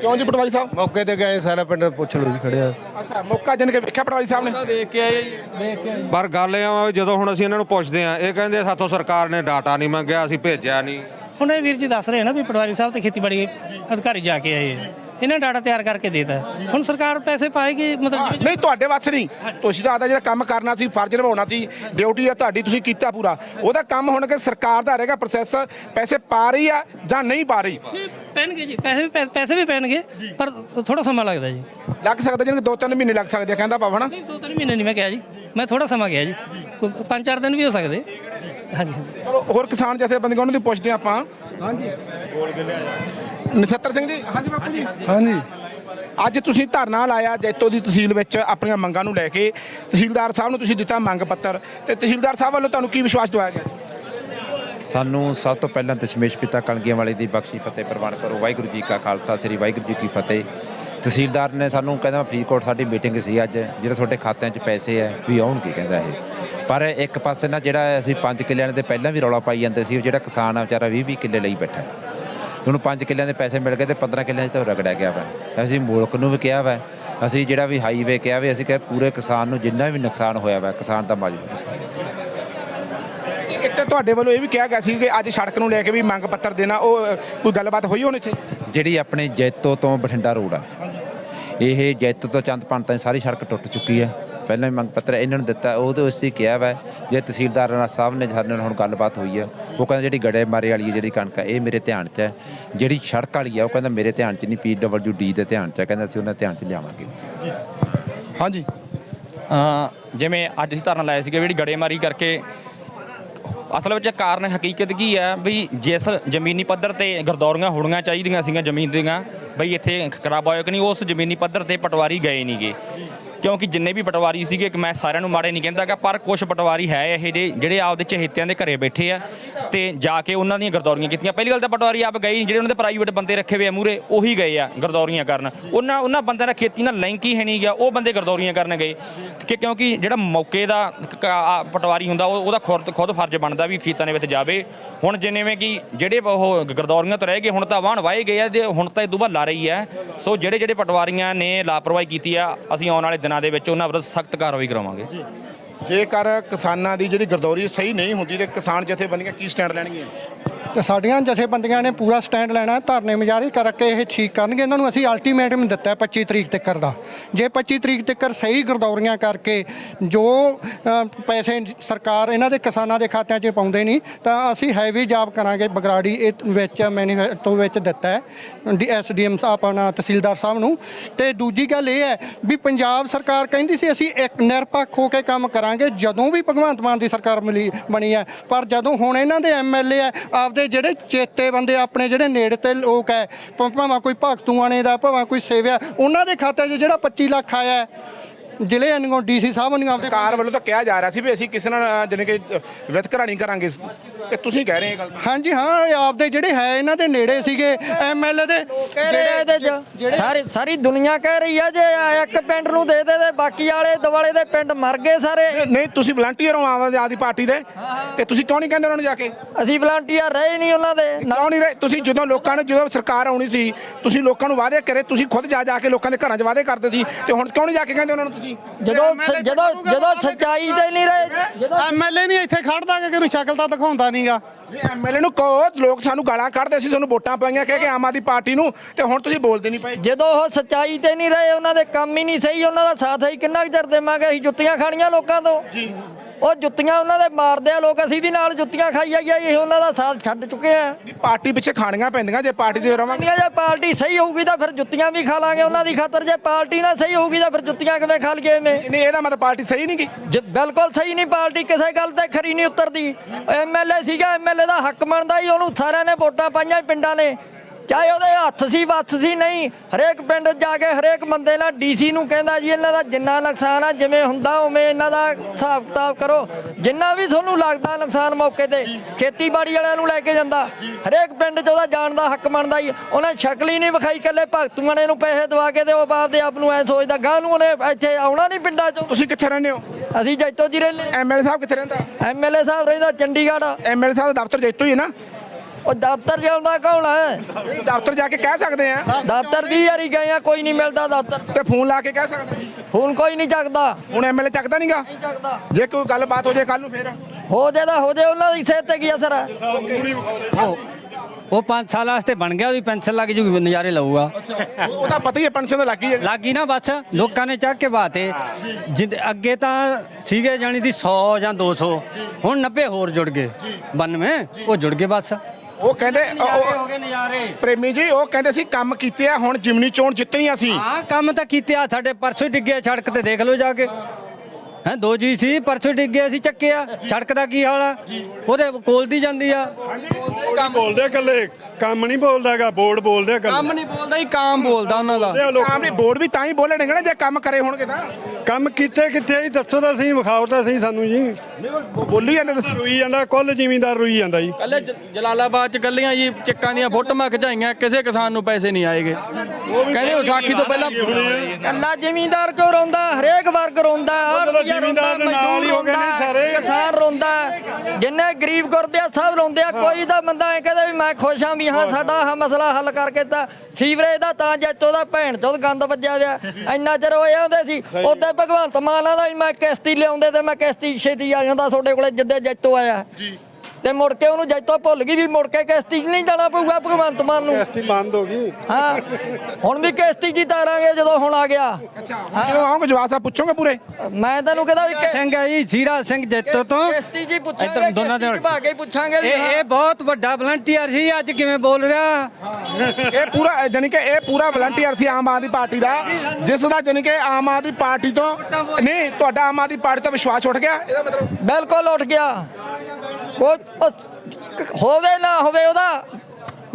ਕਿਉਂ ਜੀ ਪਟਵਾਰੀ ਸਾਹਿਬ? ਮੌਕੇ ਤੇ ਗਏ ਸਾਰਾ ਪਿੰਡ ਪੁੱਛ ਲਓ ਜੀ ਖੜਿਆ। ਅੱਛਾ ਮੌਕਾ ਜਨ ਕੇ ਵੇਖਿਆ ਪਟਵਾਰੀ ਸਾਹਿਬ ਨੇ? ਵੇਖ ਕੇ ਆਏ ਜੀ ਵੇਖ ਕੇ ਆਏ ਪਰ ਗੱਲ ਇਹ ਆ ਜਦੋਂ ਹੁਣ ਅਸੀਂ ਇਹਨਾਂ ਨੂੰ ਪੁੱਛਦੇ ਆ ਇਹ ਕਹਿੰਦੇ ਸਾਥੋਂ ਸਰਕਾਰ ਨੇ ਡਾਟਾ ਨਹੀਂ ਮੰਗਿਆ ਅਸੀਂ ਭੇਜਿਆ ਨਹੀਂ। ਹੁਣ ਇਹ ਵੀਰ ਜੀ ਦੱਸ ਰਹੇ ਨਾ ਵੀ ਪਟਵਾਰੀ ਸਾਹਿਬ ਤੇ ਖੇਤੀਬਾੜੀ ਅਧਿਕਾਰੀ ਜਾ ਕੇ ਆਏ ਆ। ਇਹਨਾਂ ਡਾਟਾ ਤਿਆਰ ਕਰਕੇ ਦੇਤਾ। ਹੁਣ ਸਰਕਾਰ ਪੈਸੇ ਪਾਏਗੀ ਮਤਲਬ ਜਿਵੇਂ ਨਹੀਂ ਤੁਹਾਡੇ ਵੱਸ ਨਹੀਂ। ਤੁਸੀਂ ਤਾਂ ਆਦਾ ਜਿਹੜਾ ਕੰਮ ਕਰਨਾ ਸੀ ਫਰਜ਼ ਨਿਭਾਉਣਾ ਸੀ ਡਿਊਟੀ ਆ ਤੁਹਾਡੀ ਤੁਸੀਂ ਕੀਤਾ ਪੂਰਾ। ਉਹਦਾ ਕੰਮ ਹੁਣ ਕਿ ਸਰਕਾਰ ਦਾ ਰਹੇਗਾ ਪ੍ਰੋਸੈਸ ਪੈਸੇ ਪਾ ਰਹੀ ਆ ਜਾਂ ਨਹੀਂ ਪਾ ਰਹੀ? ਪੈਣਗੇ ਜੀ ਪੈਸੇ ਵੀ ਪੈਸੇ ਵੀ ਪੈਣਗੇ ਪਰ ਥੋੜਾ ਸਮਾਂ ਲੱਗਦਾ ਜੀ। ਲੱਗ ਸਕਦਾ ਦੋ ਤਿੰਨ ਮਹੀਨੇ ਲੱਗ ਸਕਦੇ ਆ ਕਹਿੰਦਾ ਪਾਵਾ ਨਾ ਨਹੀਂ ਦੋ ਤਿੰਨ ਮਹੀਨੇ ਨਹੀਂ ਮੈਂ ਕਿਹਾ ਜੀ ਮੈਂ ਥੋੜਾ ਸਮਾਂ ਗਿਆ ਜੀ। ਕੋਈ ਪੰਜ ਚਾਰ ਦਿਨ ਵੀ ਹੋ ਸਕਦੇ। ਹਾਂਜੀ ਹਾਂਜੀ। ਚਲੋ ਹੋਰ ਕਿਸਾਨ ਜਥੇਬੰਦੀਆਂ ਉਹਨਾਂ ਦੀ ਪੁੱਛਦੇ ਹਾਂ ਆਪਾਂ। ਹਾਂਜੀ। ਨਛੱਤਰ ਸਿੰਘ ਜੀ? ਹਾਂਜੀ ਬਾਪੂ ਜੀ। ਹਾਂਜੀ ਅੱਜ ਤੁਸੀਂ ਧਰਨਾ ਲਾਇਆ ਜੈਤੋ ਦੀ ਤਹਿਸੀਲ ਵਿੱਚ ਆਪਣੀਆਂ ਮੰਗਾਂ ਨੂੰ ਲੈ ਕੇ। ਤਹਿਸੀਲਦਾਰ ਸਾਹਿਬ ਨੂੰ ਤੁਸੀਂ ਦਿੱਤਾ ਮੰਗ ਪੱਤਰ। ਤੇ ਤਹਿਸੀਲਦਾਰ ਸਾਹਿਬ ਵੱਲੋਂ ਤੁਹਾਨੂੰ ਕੀ ਵਿਸ਼ਵਾਸ ਦਿਵਾਇਆ ਗਿਆ ਸਾਨੂੰ ਸਭ ਤੋਂ ਪਹਿਲਾਂ ਦਸ਼ਮੇਸ਼ ਪਿਤਾ ਕਲਗੀਆਂ ਵਾਲੇ ਦੀ ਬਖਸ਼ੀ ਫਤਿਹ ਪ੍ਰਵਾਨ ਕਰੋ। ਵਾਹਿਗੁਰੂ ਜੀ ਕਾ ਖਾਲਸਾ ਸ੍ਰੀ ਵਾਹਿਗੁਰੂ ਜੀ ਕੀ ਫਤਿਹ। ਤਹਿਸੀਲਦਾਰ ਨੇ ਸਾਨੂੰ ਕਹਿੰਦਾ ਫਰੀਦਕੋਟ ਸਾਡੀ ਮੀਟਿੰਗ ਸੀ ਅੱਜ ਜਿਹੜਾ ਤੁਹਾਡੇ ਖਾਤਿਆਂ 'ਚ ਪੈਸੇ ਹੈ ਵੀ ਆਉਣਗੇ ਕਹਿੰਦਾ ਇਹ। ਪਰ ਇੱਕ ਪਾਸੇ ਨਾ ਜਿਹੜਾ ਅਸੀਂ 5 ਕਿੱਲਿਆਂ ਦੇ ਪਹਿਲਾਂ ਵੀ ਰੌਲਾ ਪਾਈ ਜਾਂਦੇ ਸੀ ਉਹ ਜਿਹੜਾ ਕਿਸਾਨ ਆ ਵਿਚਾਰਾ 20 20 ਕਿੱਲੇ ਲਈ ਬੈਠਾ। ਉਹਨੂੰ 5 ਕਿੱਲਿਆਂ ਦੇ ਪੈਸੇ ਮਿਲ ਗਏ ਤੇ 15 ਕਿੱਲਿਆਂ 'ਚ ਤਾਂ ਰਗੜਿਆ ਗਿਆ ਵਾ। ਅਸੀਂ ਮੁਲਕ ਨੂੰ ਵੀ ਕਿਹਾ ਵਾ ਅਸੀਂ ਜਿਹੜਾ ਵੀ ਹਾਈਵੇ ਕਿਹਾ ਵੀ ਅਸੀਂ ਕਿਹਾ ਪੂਰੇ ਕਿਸਾਨ ਨੂੰ ਜਿੰਨਾ ਵੀ ਨੁਕਸਾਨ ਹੋਇਆ ਵਾ ਕਿਸਾਨ ਦਾ ਮਾਜੂਗਾ ਇੱਕ ਤੇ ਤੁਹਾਡੇ ਵੱਲੋਂ ਇਹ ਵੀ ਕਿਹਾ ਗਿਆ ਸੀ ਕਿ ਅੱਜ ਸੜਕ ਨੂੰ ਲੈ ਕੇ ਵੀ ਮੰਗ ਪੱਤਰ ਦੇਣਾ ਉਹ ਕੋਈ ਗੱਲਬਾਤ ਹੋਈ ਹੁਣ ਇੱਥੇ? ਜਿਹੜੀ ਆਪਣੇ ਜੈਤੋ ਤੋਂ ਬਠਿੰਡਾ ਰੋਡ ਆ ਇਹ ਜੈਤੋ ਤੋਂ ਚੰਦਪਾਨ ਤਾਈਂ ਸਾਰੀ ਸੜਕ ਟੁੱਟ ਚੁੱਕੀ ਹੈ ਪਹਿਲਾਂ ਹੀ ਮੰਗ ਪੱਤਰ ਇਹਨਾਂ ਨੂੰ ਦਿੱਤਾ ਉਹ ਤੇ ਉਸੇ ਕਿਹਾ ਵਾ, ਜੇ ਤਹਿਸੀਲਦਾਰ ਨਾਲ ਸਾਹਿਬ ਨੇ ਸਾਡੇ ਨਾਲ ਹੁਣ ਗੱਲਬਾਤ ਹੋਈ ਆ, ਉਹ ਕਹਿੰਦਾ ਜਿਹੜੀ ਗੜੇ ਮਾਰੇ ਵਾਲੀ ਹੈ, ਜਿਹੜੀ ਕਣਕ ਆ ਇਹ ਮੇਰੇ ਧਿਆਨ 'ਚ ਹੈ। ਜਿਹੜੀ ਸੜਕ ਵਾਲੀ ਆ, ਉਹ ਕਹਿੰਦਾ ਮੇਰੇ ਧਿਆਨ 'ਚ ਨਹੀਂ ਪੀਡਬਲਯੂਡੀ ਦੇ ਧਿਆਨ 'ਚ ਹੈ, ਕਹਿੰਦਾ ਅਸੀਂ ਉਹਨਾਂ ਧਿਆਨ 'ਚ ਲਿਆਵਾਂਗੇ। ਹਾਂਜੀ। ਜਿਵੇਂ ਅੱਜ ਅਸੀਂ ਧਰਨਾ ਲਾਇਆ ਸੀਗਾ ਜਿਹੜੀ ਗੜੇਮਾਰੀ ਕਰਕੇ, ਅਸਲ ਵਿੱਚ ਕਾਰਨ ਹਕੀਕਤ ਕੀ ਹੈ ਵੀ ਜਿਸ ਜ਼ਮੀਨੀ ਪੱਧਰ ਤੇ ਗਰਦੌਰੀਆਂ ਹੋਣੀਆਂ ਚਾਹੀਦੀਆਂ ਸੀਗੀਆਂ ਜ਼ਮੀਨ ਦੀਆਂ, ਬਈ ਇੱਥੇ ਖਰਾਬ ਹੋਇਆ ਕਿ ਨਹੀਂ, ਉਸ ਜ਼ਮੀਨੀ ਪੱਧਰ ਤੇ ਪਟਵਾਰੀ ਗਏ ਨਹੀਂਗੇ ਕਿਉਂਕਿ ਜਿੰਨੇ ਵੀ ਪਟਵਾਰੀ ਸੀਗੇ ਕਿ ਮੈਂ ਸਾਰਿਆਂ ਨੂੰ ਮਾੜੇ ਨਹੀਂ ਕਹਿੰਦਾਗਾ ਪਰ ਕੁਝ ਪਟਵਾਰੀ ਹੈ ਇਹ ਜਿਹੇ ਜਿਹੜੇ ਆਪਦੇ ਚਹੇਤਿਆਂ ਦੇ ਘਰੇ ਬੈਠੇ ਆ ਤੇ ਜਾ ਕੇ ਉਹਨਾਂ ਦੀਆਂ ਗਰਦੌਰੀਆਂ ਕੀਤੀਆਂ। ਪਹਿਲੀ ਗੱਲ ਤਾਂ ਪਟਵਾਰੀ ਆਪ ਗਏ ਨਹੀਂ, ਜਿਹੜੇ ਉਹਨਾਂ ਦੇ ਪ੍ਰਾਈਵੇਟ ਬੰਦੇ ਰੱਖੇ ਹੋਏ ਆ ਮੂਰੇ ਉਹੀ ਗਏ ਆ ਗਰਦੌਰੀਆਂ ਕਰਨ। ਉਹਨਾਂ ਉਹਨਾਂ ਬੰਦਿਆਂ ਦਾ ਖੇਤੀ ਨਾਲ ਲਿੰਕ ਹੀ ਹੈ ਨਹੀਂ ਗਿਆ ਉਹ ਬੰਦੇ ਗਰਦੌਰੀਆਂ ਕਰਨ ਗਏ। ਕਿ ਕਿਉਂਕਿ ਜਿਹੜਾ ਮੌਕੇ ਦਾ ਕ- ਪਟਵਾਰੀ ਹੁੰਦਾ, ਉਹ- ਉਹਦਾ ਖੁਦ ਖੁਦ ਫਰਜ਼ ਬਣਦਾ ਵੀ ਖੇਤਾਂ ਦੇ ਵਿੱਚ ਜਾਵੇ। ਹੁਣ ਜਿਵੇਂ ਕਿ ਜਿਹੜੇ ਉਹ ਗਰਦੌਰੀਆਂ ਤੋਂ ਰਹਿ ਗਏ, ਹੁਣ ਤਾਂ ਵਾਹਣ ਵਾਏ ਗਏ ਆ ਤੇ ਹੁਣ ਤਾਂ ਇਹ ਦੁਬਾਰਾ ਲਾ ਰਹੀ ਹੈ। ਸੋ ਜਿਹੜੇ ਜਿਹੜੇ ਪਟਵਾਰੀਆਂ ਨੇ ਲਾਪਰਵਾਹੀ ਕੀਤੀ ਆ, ਅਸੀਂ ਆਉਣ ਵਾਲੇ ਦਿਨਾਂ ਦੇ ਵਿੱਚ ਉਹਨਾਂ ਵਿਰੁੱਧ ਸਖਤ ਕਾਰਵਾਈ ਕਰਾਵਾਂਗੇ। ਜੇਕਰ ਕਿਸਾਨਾਂ ਦੀ ਜਿਹੜੀ ਗਰਦੌਰੀ ਸਹੀ ਨਹੀਂ ਹੁੰਦੀ ਤੇ ਕਿਸਾਨ ਜਥੇਬੰਦੀਆਂ ਕੀ ਸਟੈਂਡ ਲੈਣਗੀਆਂ? ਤੇ ਸਾਡੀਆਂ ਜਥੇਬੰਦੀਆਂ ਨੇ ਪੂਰਾ ਸਟੈਂਡ ਲੈਣਾ ਧਰਨੇ ਮੁਜ਼ਾਹਰੇ ਕਰਕੇ ਇਹ ਠੀਕ ਕਰਨਗੇ। ਇਹਨਾਂ ਨੂੰ ਅਸੀਂ ਅਲਟੀਮੇਟਮ ਦਿੱਤਾ ਹੈ 25 ਤਰੀਕ ਤੱਕਰ ਦਾ। ਜੇ 25 ਤਰੀਕ ਤੱਕਰ ਸਹੀ ਗਰਦੌਰੀਆਂ ਕਰਕੇ ਜੋ ਪੈਸੇ ਸਰਕਾਰ ਇਹਨਾਂ ਦੇ ਕਿਸਾਨਾਂ ਦੇ ਖਾਤਿਆਂ 'ਚ ਪਾਉਂਦੇ ਨਹੀਂ, ਤਾਂ ਅਸੀਂ ਹੈਵੀ ਜਾਬ ਕਰਾਂਗੇ ਬਗਰਾੜੀ। ਇਹ ਵਿੱਚ ਮੈਨੀਫੈਸਟੋ ਵਿੱਚ ਦਿੱਤਾ ਹੈ। ਡੀ ਐਸਡੀਐਮ ਆਪਣਾ ਤਹਿਸੀਲਦਾਰ ਸਾਹਿਬ ਨੂੰ। ਤੇ ਦੂਜੀ ਗੱਲ ਇਹ ਹੈ ਵੀ ਪੰਜਾਬ ਸਰਕਾਰ ਕਹਿੰਦੀ ਸੀ ਅਸੀਂ ਇੱਕ ਨਿਰਪੱਖ ਹੋ ਕੇ ਕੰਮ ਕਰਾਂਗੇ, ਜਦੋਂ ਵੀ ਭਗਵੰਤ ਮਾਨ ਦੀ ਸਰਕਾਰ ਮਿਲੀ, ਬਣੀ ਹੈ। ਪਰ ਜਦੋਂ ਹੁਣ ਇਹਨਾਂ ਦੇ ਐਮਐਲਏ ਹੈ ਆਪਦੇ ਜਿਹੜੇ ਚੇਤੇ ਬੰਦੇ, ਆਪਣੇ ਜਿਹੜੇ ਨੇੜੇ ਤੇ ਲੋਕ ਹੈ ਭਾਵੇਂ ਕੋਈ ਭਗਤੂਆਣੇ ਦਾ, ਭਾਵੇਂ ਕੋਈ ਸੇਵਿਆ, ਉਹਨਾਂ ਦੇ ਖਾਤੇ 'ਚ ਜਿਹੜਾ 25 ਲੱਖ ਆਇਆ ਜ਼ਿਲ੍ਹੇ ਅਨਗੋ ਡੀਸੀ ਸਾਹਿਬ ਨੇ ਆਪਦੇ ਸਰਕਾਰ ਵੱਲੋਂ ਤਾਂ ਕਿਹਾ ਜਾ ਰਿਹਾ ਸੀ ਵੀ ਅਸੀਂ ਕਿਸੇ ਨਾਲ ਜਾਣੀ ਕਿ ਵਿਤਕਰਾ ਨਹੀਂ ਕਰਾਂਗੇ। ਤੇ ਤੁਸੀਂ ਕਹਿ ਰਹੇ ਇਹ ਗੱਲ ਹਾਂਜੀ ਹਾਂ ਇਹ ਆਪਦੇ ਜਿਹੜੇ ਹੈ ਇਹਨਾਂ ਦੇ ਨੇੜੇ ਸੀਗੇ ਐਮਐਲਏ ਦੇ ਚ। ਸਾਰੀ ਸਾਰੀ ਦੁਨੀਆ ਕਹਿ ਰਹੀ ਆ ਜੇ ਇੱਕ ਪਿੰਡ ਨੂੰ ਦੇ ਦੇ ਤੇ ਬਾਕੀ ਵਾਲੇ ਦੁਆਲੇ ਦੇ ਪਿੰਡ ਮਰ ਗਏ ਸਾਰੇ। ਨਹੀਂ ਤੁਸੀਂ ਵਲੰਟੀਅਰ ਹੋ ਆਮ ਆਦਮੀ ਪਾਰਟੀ ਦੇ। ਤੇ ਤੁਸੀਂ ਕਿਉਂ ਨਹੀਂ ਕਹਿੰਦੇ ਉਹਨਾਂ ਨੂੰ ਜਾ ਕੇ? ਅਸੀਂ ਵਲੰਟੀਅਰ ਰਹੇ ਨਹੀਂ ਉਹਨਾਂ ਦੇ। ਨਾ ਕਿਉਂ ਨਹੀਂ ਰਹੇ? ਤੁਸੀਂ ਜਦੋਂ ਲੋਕਾਂ ਨੂੰ ਜਦੋਂ ਸਰਕਾਰ ਆਉਣੀ ਸੀ ਤੁਸੀਂ ਲੋਕਾਂ ਨੂੰ ਵਾਅਦੇ ਕਰੇ ਤੁਸੀਂ ਖੁਦ ਜਾ ਜਾ ਕੇ ਲੋਕਾਂ ਦੇ ਘਰਾਂ 'ਚ ਵਾਅਦੇ ਕਰਦੇ ਸੀ। ਤੇ ਹੁਣ ਕਿਉਂ ਨਹੀਂ ਜਾ ਕੇ ਕਹਿੰਦੇ ਉਹਨਾਂ ਨੂੰ ਤੁਸੀਂ? ਜਦੋਂ ਜਦੋਂ ਜਦੋਂ ਸੱਚਾਈ ਤੇ ਨਹੀਂ ਰਹੇ ਜਦੋਂ ਐਮਐਲਏ ਨਹੀਂ ਇੱਥੇ ਖੜਦਾ ਕਿ ਕੋਈ ਸ਼ਕਲ ਤਾਂ ਦਿਖਾਉਂਦਾ ਨਹੀਂਗਾ। ਐਮਐਲਏ ਨੂੰ ਕਹੋ ਲੋਕ ਸਾਨੂੰ ਗਾਲਾਂ ਕੱਢਦੇ ਸੀ ਤੁਹਾਨੂੰ ਵੋਟਾਂ ਪਾਈਆਂ ਕਹਿ ਕੇ ਆਮ ਆਦਮੀ ਪਾਰਟੀ ਨੂੰ ਤੇ ਹੁਣ ਤੁਸੀਂ ਬੋਲਦੇ ਨਹੀਂ ਪਏ। ਜਦੋਂ ਉਹ ਸੱਚਾਈ ਤੇ ਨਹੀਂ ਰਹੇ ਉਹਨਾਂ ਦੇ ਕੰਮ ਹੀ ਨਹੀਂ ਸਹੀ ਉਹਨਾਂ ਦਾ ਸਾਥ ਹੀ ਕਿੰਨਾ ਕੁ ਚਿਰ ਦੇਵਾਂਗੇ? ਅਸੀਂ ਜੁੱਤੀਆਂ ਖਾਣੀਆਂ ਲੋਕਾਂ ਤੋਂ। ਜੀ। ਉਹ ਜੁੱਤੀਆਂ ਉਹਨਾਂ ਦੇ ਮਾਰਦੇ ਆ ਲੋਕ ਅਸੀਂ ਵੀ ਨਾਲ ਜੁੱਤੀਆਂ ਖਾਈ ਜਾਈਏ ਇਹ ਉਹਨਾਂ ਦਾ ਸਾਥ ਛੱਡ ਚੁੱਕੇ ਆ ਪਾਰਟੀ ਪਿੱਛੇ ਖਾਣੀਆਂ ਪੈਂਦੀਆਂ ਜੇ ਪਾਰਟੀ ਦੇ ਰਵਾਂਗੇ। ਜੇ ਪਾਰਟੀ ਸਹੀ ਹੋਊਗੀ ਤਾਂ ਫਿਰ ਜੁੱਤੀਆਂ ਵੀ ਖਾ ਲਾਂਗੇ ਉਹਨਾਂ ਦੀ ਖਾਤਰ ਜੇ ਪਾਰਟੀ ਨਾ ਸਹੀ ਹੋਊਗੀ ਤਾਂ ਫਿਰ ਜੁੱਤੀਆਂ ਕਿਵੇਂ ਖਾ ਲਈਏ ਐਵੇਂ? ਨਹੀਂ ਇਹਦਾ ਮਤਲਬ ਪਾਰਟੀ ਸਹੀ ਨਹੀਂ ਗੀ। ਜੇ ਬਿਲਕੁਲ ਸਹੀ ਨਹੀਂ ਪਾਰਟੀ ਕਿਸੇ ਗੱਲ ਤੇ ਖਰੀ ਨਹੀਂ ਉਤਰਦੀ। ਐਮਐਲਏ ਸੀਗਾ ਐਮਐਲਏ ਦਾ ਹੱਕ ਬਣਦਾ ਹੀ ਉਹਨੂੰ ਸਾਰਿਆਂ ਨੇ ਵੋਟਾਂ ਪਾਈਆਂ ਪਿੰਡਾਂ ਨੇ। ਚਾਹੇ ਉਹਦੇ ਹੱਥ ਸੀ ਵੱਥ ਸੀ ਨਹੀਂ ਹਰੇਕ ਪਿੰਡ ਜਾ ਕੇ ਹਰੇਕ ਬੰਦੇ ਨਾਲ ਡੀਸੀ ਨੂੰ ਕਹਿੰਦਾ ਜੀ ਇਹਨਾਂ ਦਾ ਜਿੰਨਾ ਨੁਕਸਾਨ ਆ ਜਿਵੇਂ ਹੁੰਦਾ ਉਵੇਂ ਇਹਨਾਂ ਦਾ ਹਿਸਾਬ ਕਿਤਾਬ ਕਰੋ। ਜਿੰਨਾ ਵੀ ਤੁਹਾਨੂੰ ਲੱਗਦਾ ਨੁਕਸਾਨ ਮੌਕੇ ਤੇ ਖੇਤੀਬਾੜੀ ਵਾਲਿਆਂ ਨੂੰ ਲੈ ਕੇ ਜਾਂਦਾ। ਹਰੇਕ ਪਿੰਡ 'ਚ ਉਹਦਾ ਜਾਣ ਦਾ ਹੱਕ ਬਣਦਾ ਹੀ ਉਹਨੇ ਸ਼ਕਲ ਹੀ ਨਹੀਂ ਵਿਖਾਈ ਕੱਲੇ ਭਗਤੂਆਂ ਨੇ ਨੂੰ ਪੈਸੇ ਦਵਾ ਕੇ ਤੇ ਉਹ ਬਾਪ ਦੇ ਆਪ ਨੂੰ ਐ ਸੋਚਦਾ ਗਾਂ ਨੂੰ ਉਹਨੇ ਇੱਥੇ ਆਉਣਾ ਨਹੀਂ ਪਿੰਡਾਂ 'ਚੋਂ। ਤੁਸੀਂ ਕਿੱਥੇ ਰਹਿੰਦੇ ਹੋ? ਅਸੀਂ ਜੈਤੋ ਜੀ ਰਹਿੰਦੇ ਐਮਐਲਏ ਸਾਹਿਬ ਕਿੱਥੇ ਰਹਿੰਦਾ? ਐਮਐਲਏ ਸਾਹਿਬ ਰਹਿੰਦਾ ਚੰਡੀਗੜ੍ਹ। ਐਮਐਲਏ ਸਾਹਿਬ ਦਾ ਦਫ਼ਤਰ ਜੈਤੋ ਹੀ ਹੈ ਨਾ? ਉਹ ਦਫ਼ਤਰ ਜਾਂਦਾ ਕੌਣ ਹੈ? ਨਹੀਂ, ਦਫ਼ਤਰ ਜਾ ਕੇ ਕਹਿ ਸਕਦੇ ਆ। ਦਫ਼ਤਰ ਵੀ ਯਾਰੀ ਗਏ ਆ ਕੋਈ ਨਹੀਂ ਮਿਲਦਾ ਦਫ਼ਤਰ। ਤੇ ਫੋਨ ਲਾ ਕੇ ਕਹਿ ਸਕਦੇ ਸੀ। ਫੋਨ ਕੋਈ ਨਹੀਂ ਚੱਕਦਾ। ਹੁਣ ਐਮਐਲਏ ਚੱਕਦਾ ਨਹੀਂਗਾ ਨਹੀਂ ਚੱਕਦਾ। ਜੇ ਕੋਈ ਗੱਲਬਾਤ ਹੋ ਜਾਏ ਕੱਲ ਨੂੰ ਫੇਰ। ਹੋ ਜੇ ਤਾਂ ਹੋ ਜੇ ਉਹਨਾਂ ਦੀ ਸਿਹਤ ਤੇ ਕੀ ਅਸਰ ਹੈ? ਉਹ 5 ਸਾਲ ਵਾਸਤੇ ਬਣ ਗਿਆ ਉਹਦੀ ਪੈਨਸ਼ਨ ਲੱਗ ਜੂਗੀ ਨਜ਼ਾਰੇ ਲਊਗਾ। ਉਹ- ਉਹਦਾ ਪਤਾ ਹੀ ਹੈ ਪੈਨਸ਼ਨ ਤਾਂ ਲੱਗ ਹੀ ਲੱਗੀ ਨਾ ਬਸ ਲੋਕਾਂ ਨੇ ਚੱਕ ਕੇ ਬਾਤੇ ਜਿੰਦ ਅੱਗੇ ਤਾਂ ਸੀਗੇ ਜਾਣੀ ਦੀ 100 ਜਾਂ 200 ਹੁਣ 90 ਹੋਰ ਜੁੜ ਗਏ। 92 ਉਹ ਜੁੜ ਗਏ ਬਸ। ਉਹ ਕਹਿੰਦੇ ਉਹ- ਨਜ਼ਾਰੇ ਹੋ ਗਏ ਨਜ਼ਾਰੇ। ਪ੍ਰੇਮੀ ਜੀ ਉਹ ਕਹਿੰਦੇ ਸੀ ਕੰਮ ਕੀਤੇ ਆ ਹੁਣ ਜਿਮਨੀ ਚੋਣ ਜਿੱਤਣੀ ਅਸੀਂ ਹਾਂ ਕੰਮ ਤਾਂ ਕੀਤੇ ਆ ਸਾਡੇ ਪਰਸੋਂ ਹੀ ਡਿੱਗੇ ਸੜਕ ਤੇ ਦੇਖ ਲਓ ਜਾ ਕੇ। ਹੈ ਦੋ ਜੀ ਸੀ ਪਰਸੋਂ ਡਿੱਗੇ ਅਸੀਂ ਚੱਕਿਆ। ਸੜਕ ਦਾ ਕੀ ਹਾਲ ਆ? ਉਹਦੇ ਕੋਲ ਦੀ ਜਾਂਦੀ ਆ। ਬੋਲਦੇ ਕੱਲੇ ਕੰਮ ਨਹੀਂ ਬੋਲਦਾਗਾ ਬੋਰਡ ਬੋਲਦੇ ਕੰਮ ਨਹੀਂ ਬੋਲਦਾ ਹੀ ਕਾਮ ਬੋਲਦਾ ਉਹਨਾਂ ਦਾ। ਕੰਮ ਨਹੀਂ ਬੋਰਡ ਵੀ ਤਾਂ ਹੀ ਬੋਲਣਗੇ ਨਾ ਜੇ ਕੰਮ ਕਰੇ ਹੋਣਗੇ ਤਾਂ। ਕੰਮ ਕਿੱਥੇ ਕਿੱਥੇ ਜੀ? ਦੱਸੋ ਤਾਂ ਸਹੀ ਵਿਖਾਓ ਤਾਂ ਸਹੀ ਸਾਨੂੰ ਜੀ। ਬੋਲੀ ਜਾਂਦੇ ਦੱਸ। ਰੋਈ ਜਾਂਦਾ ਕੁੱਲ ਜ਼ਿਮੀਂਦਾਰ ਰੋਈ ਜਾਂਦਾ ਜੀ। ਕੱਲੇ ਜਲਾਲਾਬਾਦ ਚ ਗੱਲੀਆਂ ਜੀ ਚੱਕਾਂ ਦੀਆਂ ਫੋਟੋਆਂ ਖਿਚਾਈਆਂ ਕਿਸੇ ਕਿਸਾਨ ਨੂੰ ਪੈਸੇ ਨਹੀਂ ਆਏਗੇ। ਕਹਿੰਦੇ ਵਿਸਾਖੀ ਤੋਂ ਪਹਿਲਾਂ ਕੱਲਾ ਜ਼ਿਮੀਂਦਾਰ ਕਿਉਂ ਰੋਂਦਾ ਹਰੇਕ ਵਰਗ ਰੋਂਦਾ ਰੋਂਦਾ ਜ਼ਿਮੀਂਦਾਰ ਦੇ ਨਾਲ ਹੀ ਹੋ ਗਏ ਨੇ ਸਾਰੇ। ਕਿਸਾਨ ਰੋਂਦਾ ਜਿੰਨੇ ਗਰੀਬ ਗੁਰਬਿਆ ਸਭ ਰੋਂਦੇ ਆ। ਕੋਈ ਤਾਂ ਬੰਦਾ ਐ ਕਹਿੰਦਾ ਵੀ ਮੈਂ ਖੁਸ਼ ਹਾਂ ਵੀ ਹਾਂ ਸਾਡਾ ਆਹ ਮਸਲਾ ਹੱਲ ਕਰਕੇ ਤਾਂ ਸੀਵਰੇਜ ਦਾ ਤਾਂ ਜੱਚੋ ਦਾ ਭੈਣ ਚੋਦ ਗੰਦ ਵੱਜਿਆ ਹੋਇਆ। ਇੰਨਾ ਚਿਰ ਹੋਏ ਆਉਂਦੇ ਸੀ। ਉਹਦੇ ਭਗਵੰਤ ਮਾਨ ਦਾ ਮੈਂ ਕਿਸ਼ਤੀ ਲਿਆਉਂਦੇ ਤੇ ਮੈਂ ਕਿਸ਼ਤੀ ਛੇਤੀ ਆ ਜਾਂਦਾ ਤੁਹਾਡੇ ਕੋਲੇ ਜਿੱਦੇ ਜੱਚੋ ਆਇਆ। ਤੇ ਮੁੜ ਕੇ ਉਹਨੂੰ ਜੈਤੋ ਭੁੱਲ ਗਈ ਵੀ ਮੁੜ ਕੇ ਕਿਸ਼ਤੀ 'ਚ ਨਹੀਂ ਜਾਣਾ ਪਊਗਾ ਭਗਵੰਤ ਮਾਨ ਨੂੰ। ਕਿਸ਼ਤੀ ਬੰਦ ਹੋ ਗਈ। ਹਾਂ। ਹੁਣ ਵੀ ਕਿਸ਼ਤੀ 'ਚ ਹੀ ਤਾਰਾਂਗੇ ਜਦੋਂ ਹੁਣ ਆ ਗਿਆ। ਅੱਛਾ ਜਦੋਂ ਆਉਂਗੇ ਜਵਾਬ ਸਾਹਿਬ ਪੁੱਛੋਗੇ ਪੂਰੇ? ਮੈਂ ਤੈਨੂੰ ਕਹਿੰਦਾ ਵੀ ਕਿ- ਸਿੰਘ ਹੈ ਜੀ ਸੀਰਾ ਸਿੰਘ ਜੈਤੋ ਤੋਂ। ਕਿਸ਼ਤੀ 'ਚ ਹੀ ਪੁੱਛਾਂਗੇ ਇੱਧਰ ਦੋਨਾਂ ਦੇ ਕਿਸ਼ਤੀ 'ਚ ਹੀ ਪੁੱਛਾਂਗੇ ਵੀ ਇਹ ਹਾਂ। ਇਹ ਬਹੁਤ ਵੱਡਾ ਵਲੰਟੀਅਰ ਸੀ ਅੱਜ ਕਿਵੇਂ ਬੋਲ ਰਿਹਾ? ਇਹ ਪੂਰਾ ਜਾਨੀ ਕਿ ਇਹ ਪੂਰਾ ਵਲੰਟੀਅਰ ਸੀ ਆਮ ਆਦਮੀ ਪਾਰਟੀ ਦਾ ਜਿਸ ਦਾ ਜਾਨੀ ਕਿ ਆਮ ਆਦਮੀ ਪਾਰਟੀ ਤੋਂ ਨਹੀਂ ਤੁਹਾਡਾ ਆਮ ਆਦਮੀ ਪਾਰਟੀ ਤੋਂ ਵਿਸ਼ਵਾਸ ਉੱਠ ਗਿਆ। ਇਹਦਾ ਮਤਲਬ ਬਿਲਕੁਲ ਉੱਠ ਗਿਆ। ਉਹ ਹੋਵੇ ਨਾ ਹੋਵੇ ਉਹਦਾ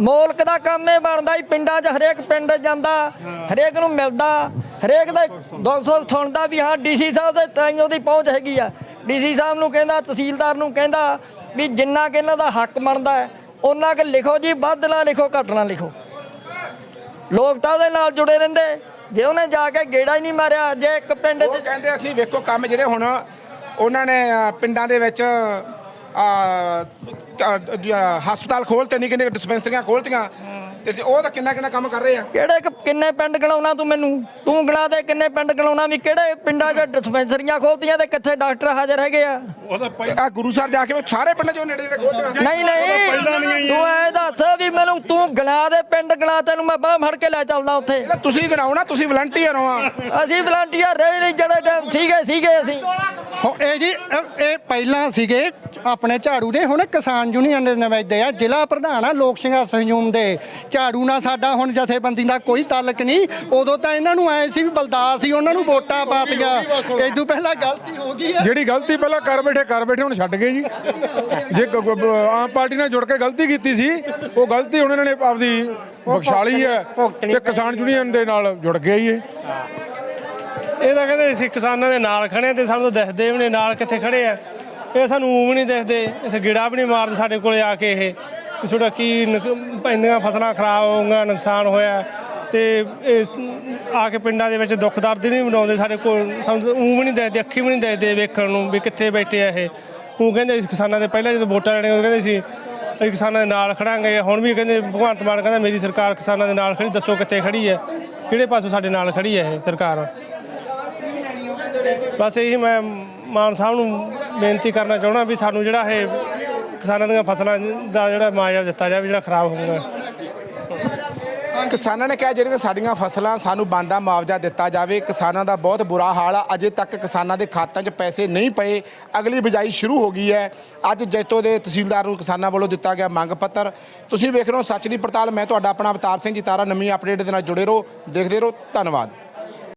ਮੋਲਕ ਦਾ ਕੰਮ ਇਹ ਬਣਦਾ ਹੀ ਪਿੰਡਾਂ 'ਚ ਹਰੇਕ ਪਿੰਡ ਜਾਂਦਾ ਹਰੇਕ ਨੂੰ ਮਿਲਦਾ ਹਰੇਕ ਦਾ ਦੁੱਖ ਸੁੱਖ ਸੁਣਦਾ ਵੀ ਹਾਂ ਡੀਸੀ ਸਾਹਿਬ ਦੇ ਤਾਈਂ ਉਹਦੀ ਪਹੁੰਚ ਹੈਗੀ ਆ। ਡੀਸੀ ਸਾਹਿਬ ਨੂੰ ਕਹਿੰਦਾ ਤਹਿਸੀਲਦਾਰ ਨੂੰ ਕਹਿੰਦਾ ਵੀ ਜਿੰਨਾ ਕਿ ਇਹਨਾਂ ਦਾ ਹੱਕ ਬਣਦਾ ਹੈ ਉਹਨਾਂ ਕਿ ਲਿਖੋ ਜੀ ਵੱਧ ਨਾ ਲਿਖੋ ਘੱਟ ਨਾ ਲਿਖੋ। ਲੋਕ ਤਾਂ ਉਹਦੇ ਨਾਲ ਜੁੜੇ ਰਹਿੰਦੇ। ਜੇ ਉਹਨੇ ਜਾ ਕੇ ਗੇੜਾ ਹੀ ਨਹੀਂ ਮਾਰਿਆ ਜੇ ਇੱਕ ਪਿੰਡ 'ਚ ਕਹਿੰਦੇ ਅਸੀਂ ਵੇਖੋ ਕੰਮ ਜਿਹੜੇ ਹੁਣ ਉਹਨਾਂ ਨੇ ਪਿੰਡਾਂ ਦੇ ਵਿੱਚ ਹਸਪਤਾਲ ਖੋਲਤੇ ਨਹੀਂ ਕਿੰਨੇ ਡਿਸਪੈਂਸਰੀਆਂ ਖੋਲਤੀਆਂ। ਤੇ ਉਹ ਤਾਂ ਕਿੰਨਾ ਕਿੰਨਾ ਕੰਮ ਕਰ ਰਹੇ ਆ? ਕਿਹੜੇ ਕਿੰਨੇ ਪਿੰਡ ਗਣਾਉਣਾ ਤੂੰ ਮੈਨੂੰ? ਤੂੰ ਗਣਾ ਦੇ ਕਿੰਨੇ ਪਿੰਡ ਗਣਾਉਣਾ ਵੀ ਕਿਹੜੇ ਪਿੰਡਾਂ 'ਚ ਡਿਸਪੈਂਸਰੀਆਂ ਖੋਲਤੀਆਂ ਤੇ ਕਿੱਥੇ ਡਾਕਟਰ ਹਾਜ਼ਰ ਹੈਗੇ ਆ? ਆ ਗੁਰੂ ਸਾਹਿਬ ਜਾ ਕੇ ਸਾਰੇ ਪਿੰਡ ਚੋਂ ਨੇੜੇ ਨੇੜੇ ਖੋਲਤੀਆਂ। ਨਹੀਂ ਨਹੀਂ। ਤੂੰ ਐ ਦੱਸ ਵੀ ਮੈਨੂੰ ਤੂੰ ਗਣਾ ਦੇ ਪਿੰਡ ਗਣਾ ਤੈਨੂੰ ਮੈਂ ਬਾਹ ਫੜ ਕੇ ਲੈ ਚੱਲਦਾ ਉੱਥੇ। ਤੁਸੀਂ ਗਣਾਓ ਨਾ ਤੁਸੀਂ ਵਲੰਟੀਅਰ ਹੋ। ਆ ਅਸੀਂ ਵਲੰਟੀਅਰ ਰਹੇ ਨਹੀਂ ਜਿਹੜੇ ਟਾਈਮ ਸੀਗੇ ਸੀਗੇ ਅਸੀਂ। ਹੋ ਇਹ ਜੀ ਇਹ- ਇਹ ਪਹਿਲਾਂ ਸੀਗੇ ਆਪਣੇ ਝਾੜੂ ਦੇ ਹੁਣ ਕਿਸਾਨ ਯੂਨੀਅਨ ਦੇ ਨੁਮਾਇੰਦੇ ਆ। ਜ਼ਿਲ੍ਹਾ ਪ੍ਰਧਾਨ ਆ ਲੋਕ ਸੰਘਰਸ਼ ਸੰਯੂਮ ਦੇ। ਝਾੜੂ ਨਾਲ ਸਾਡਾ ਹੁਣ ਜਥੇਬੰਦੀ ਦਾ ਕੋਈ ਤਾਲਕ ਨਹੀਂ। ਉਦੋਂ ਤਾਂ ਇਹਨਾਂ ਨੂੰ ਐ ਸੀ ਵੀ ਬਲਦਾਰ ਸੀ ਉਹਨਾਂ ਨੂੰ ਵੋਟਾਂ ਪਾਤੀਆਂ ਇਦੋਂ ਪਹਿਲਾਂ ਗਲਤੀ ਹੋ ਗਈ ਹੈ ਜਿਹੜੀ ਗਲਤੀ ਪਹਿਲਾਂ ਕਰ ਬੈਠੇ ਕਰ ਬੈਠੇ ਹੁਣ ਛੱਡ ਗਏ ਜੀ। ਜੇ ਆਮ ਪਾਰਟੀ ਨਾਲ ਜੁੜ ਕੇ ਗਲਤੀ ਕੀਤੀ ਸੀ ਉਹ ਗਲਤੀ ਹੁਣ ਇਹਨਾਂ ਨੇ ਆਪਦੀ ਬਖਸ਼ਾਲੀ ਹੈ ਤੇ ਕਿਸਾਨ ਯੂਨੀਅਨ ਦੇ ਨਾਲ ਜੁੜ ਗਏ ਜੀ ਇਹ। ਇਹ ਤਾਂ ਕਹਿੰਦੇ ਅਸੀਂ ਕਿਸਾਨਾਂ ਦੇ ਨਾਲ ਖੜੇ ਆ ਤੇ ਸਾਨੂੰ ਤਾਂ ਦਿਖਦੇ ਵੀ ਨਹੀਂ ਨਾਲ ਕਿੱਥੇ ਖੜੇ ਆ। ਇਹ ਸਾਨੂੰ ਊਂ ਵੀ ਨਹੀਂ ਦੱਸਦੇ ਇਸ ਗਿੜਾ ਵੀ ਨਹੀਂ ਮਾਰਦੇ ਸਾਡੇ ਕੋਲੇ ਆ ਕੇ ਇਹ। ਵੀ ਤੁਹਾਡਾ ਕੀ ਨੁਕ- ਇੰਨੀਆਂ ਫਸਲਾਂ ਖਰਾਬ ਹੋਊਗਾ ਨੁਕਸਾਨ ਹੋਇਆ। ਤੇ ਇਹ ਆ ਕੇ ਪਿੰਡਾਂ ਦੇ ਵਿੱਚ ਦੁੱਖ ਦਰਦ ਹੀ ਨਹੀਂ ਬਣਾਉਂਦੇ ਸਾਡੇ ਕੋਲ। ਸਾਨੂੰ ਊਂ ਵੀ ਨਹੀਂ ਦੱਸਦੇ ਅੱਖੀ ਵੀ ਨਹੀਂ ਦੱਸਦੇ ਵੇਖਣ ਨੂੰ ਵੀ ਕਿੱਥੇ ਬੈਠੇ ਆ ਇਹ। ਉਹ ਕਹਿੰਦੇ ਅਸੀਂ ਕਿਸਾਨਾਂ ਦੇ ਪਹਿਲਾਂ ਜਦੋਂ ਵੋਟਾਂ ਲੈਣੀਆਂ ਉਦੋਂ ਕਹਿੰਦੇ ਸੀ, ਅਸੀਂ ਕਿਸਾਨਾਂ ਦੇ ਨਾਲ ਖੜਾਂਗੇ। ਹੁਣ ਵੀ ਕਹਿੰਦੇ ਭਗਵੰਤ ਮਾਨ ਕਹਿੰਦਾ, ਮੇਰੀ ਸਰਕਾਰ ਕਿਸਾਨਾਂ ਦੇ ਨਾਲ ਖੜੀ, ਦੱਸੋ ਕਿੱਥੇ ਖੜੀ ਹੈ? ਕਿਹੜੇ ਪਾਸੋਂ ਸਾਡੇ ਨਾਲ ਖੜੀ ਹੈ ਇਹ ਸਰਕਾਰ? ਬਸ ਇਹੀ ਮੈਂ ਮਾਨ ਸਾਹਿਬ ਨੂੰ ਬੇਨਤੀ ਕਰਨਾ ਚਾਹੁੰਦਾ ਵੀ ਸਾਨੂੰ ਜਿਹੜਾ ਇਹ ਕਿਸਾਨਾਂ ਦੀਆਂ ਫਸਲਾਂ ਦਾ ਜਿਹੜਾ ਮੁਆਵਜ਼ਾ ਦਿੱਤਾ ਜਾਵੇ, ਜਿਹੜਾ ਖਰਾਬ ਹੋਊਗਾ। ਕਿਸਾਨਾਂ ਨੇ ਕਿਹਾ ਜਿਹੜੀਆਂ ਸਾਡੀਆਂ ਫਸਲਾਂ ਸਾਨੂੰ ਬੰਦਾ ਮੁਆਵਜ਼ਾ ਦਿੱਤਾ ਜਾਵੇ, ਕਿਸਾਨਾਂ ਦਾ ਬਹੁਤ ਬੁਰਾ ਹਾਲ ਆ। ਅਜੇ ਤੱਕ ਕਿਸਾਨਾਂ ਦੇ ਖਾਤਿਆਂ 'ਚ ਪੈਸੇ ਨਹੀਂ ਪਏ। ਅਗਲੀ ਬਿਜਾਈ ਸ਼ੁਰੂ ਹੋ ਗਈ ਹੈ। ਅੱਜ ਜੈਤੋ ਦੇ ਤਹਿਸੀਲਦਾਰ ਨੂੰ ਕਿਸਾਨਾਂ ਵੱਲੋਂ ਦਿੱਤਾ ਗਿਆ ਮੰਗ ਪੱਤਰ। ਤੁਸੀਂ ਵੇਖ ਰਹੇ ਹੋ ਸੱਚ ਦੀ ਪੜਤਾਲ। ਮੈਂ ਤੁਹਾਡਾ ਆਪਣਾ ਅਵਤਾਰ ਸਿੰਘ ਜੀ, ਤਾਰਾ ਨਵੀਂ ਅਪਡੇਟ ਦੇ ਨਾਲ ਜੁੜੇ ਰਹੋ। ਦੇਖਦੇ ਰਹੋ। ਧੰਨਵਾਦ।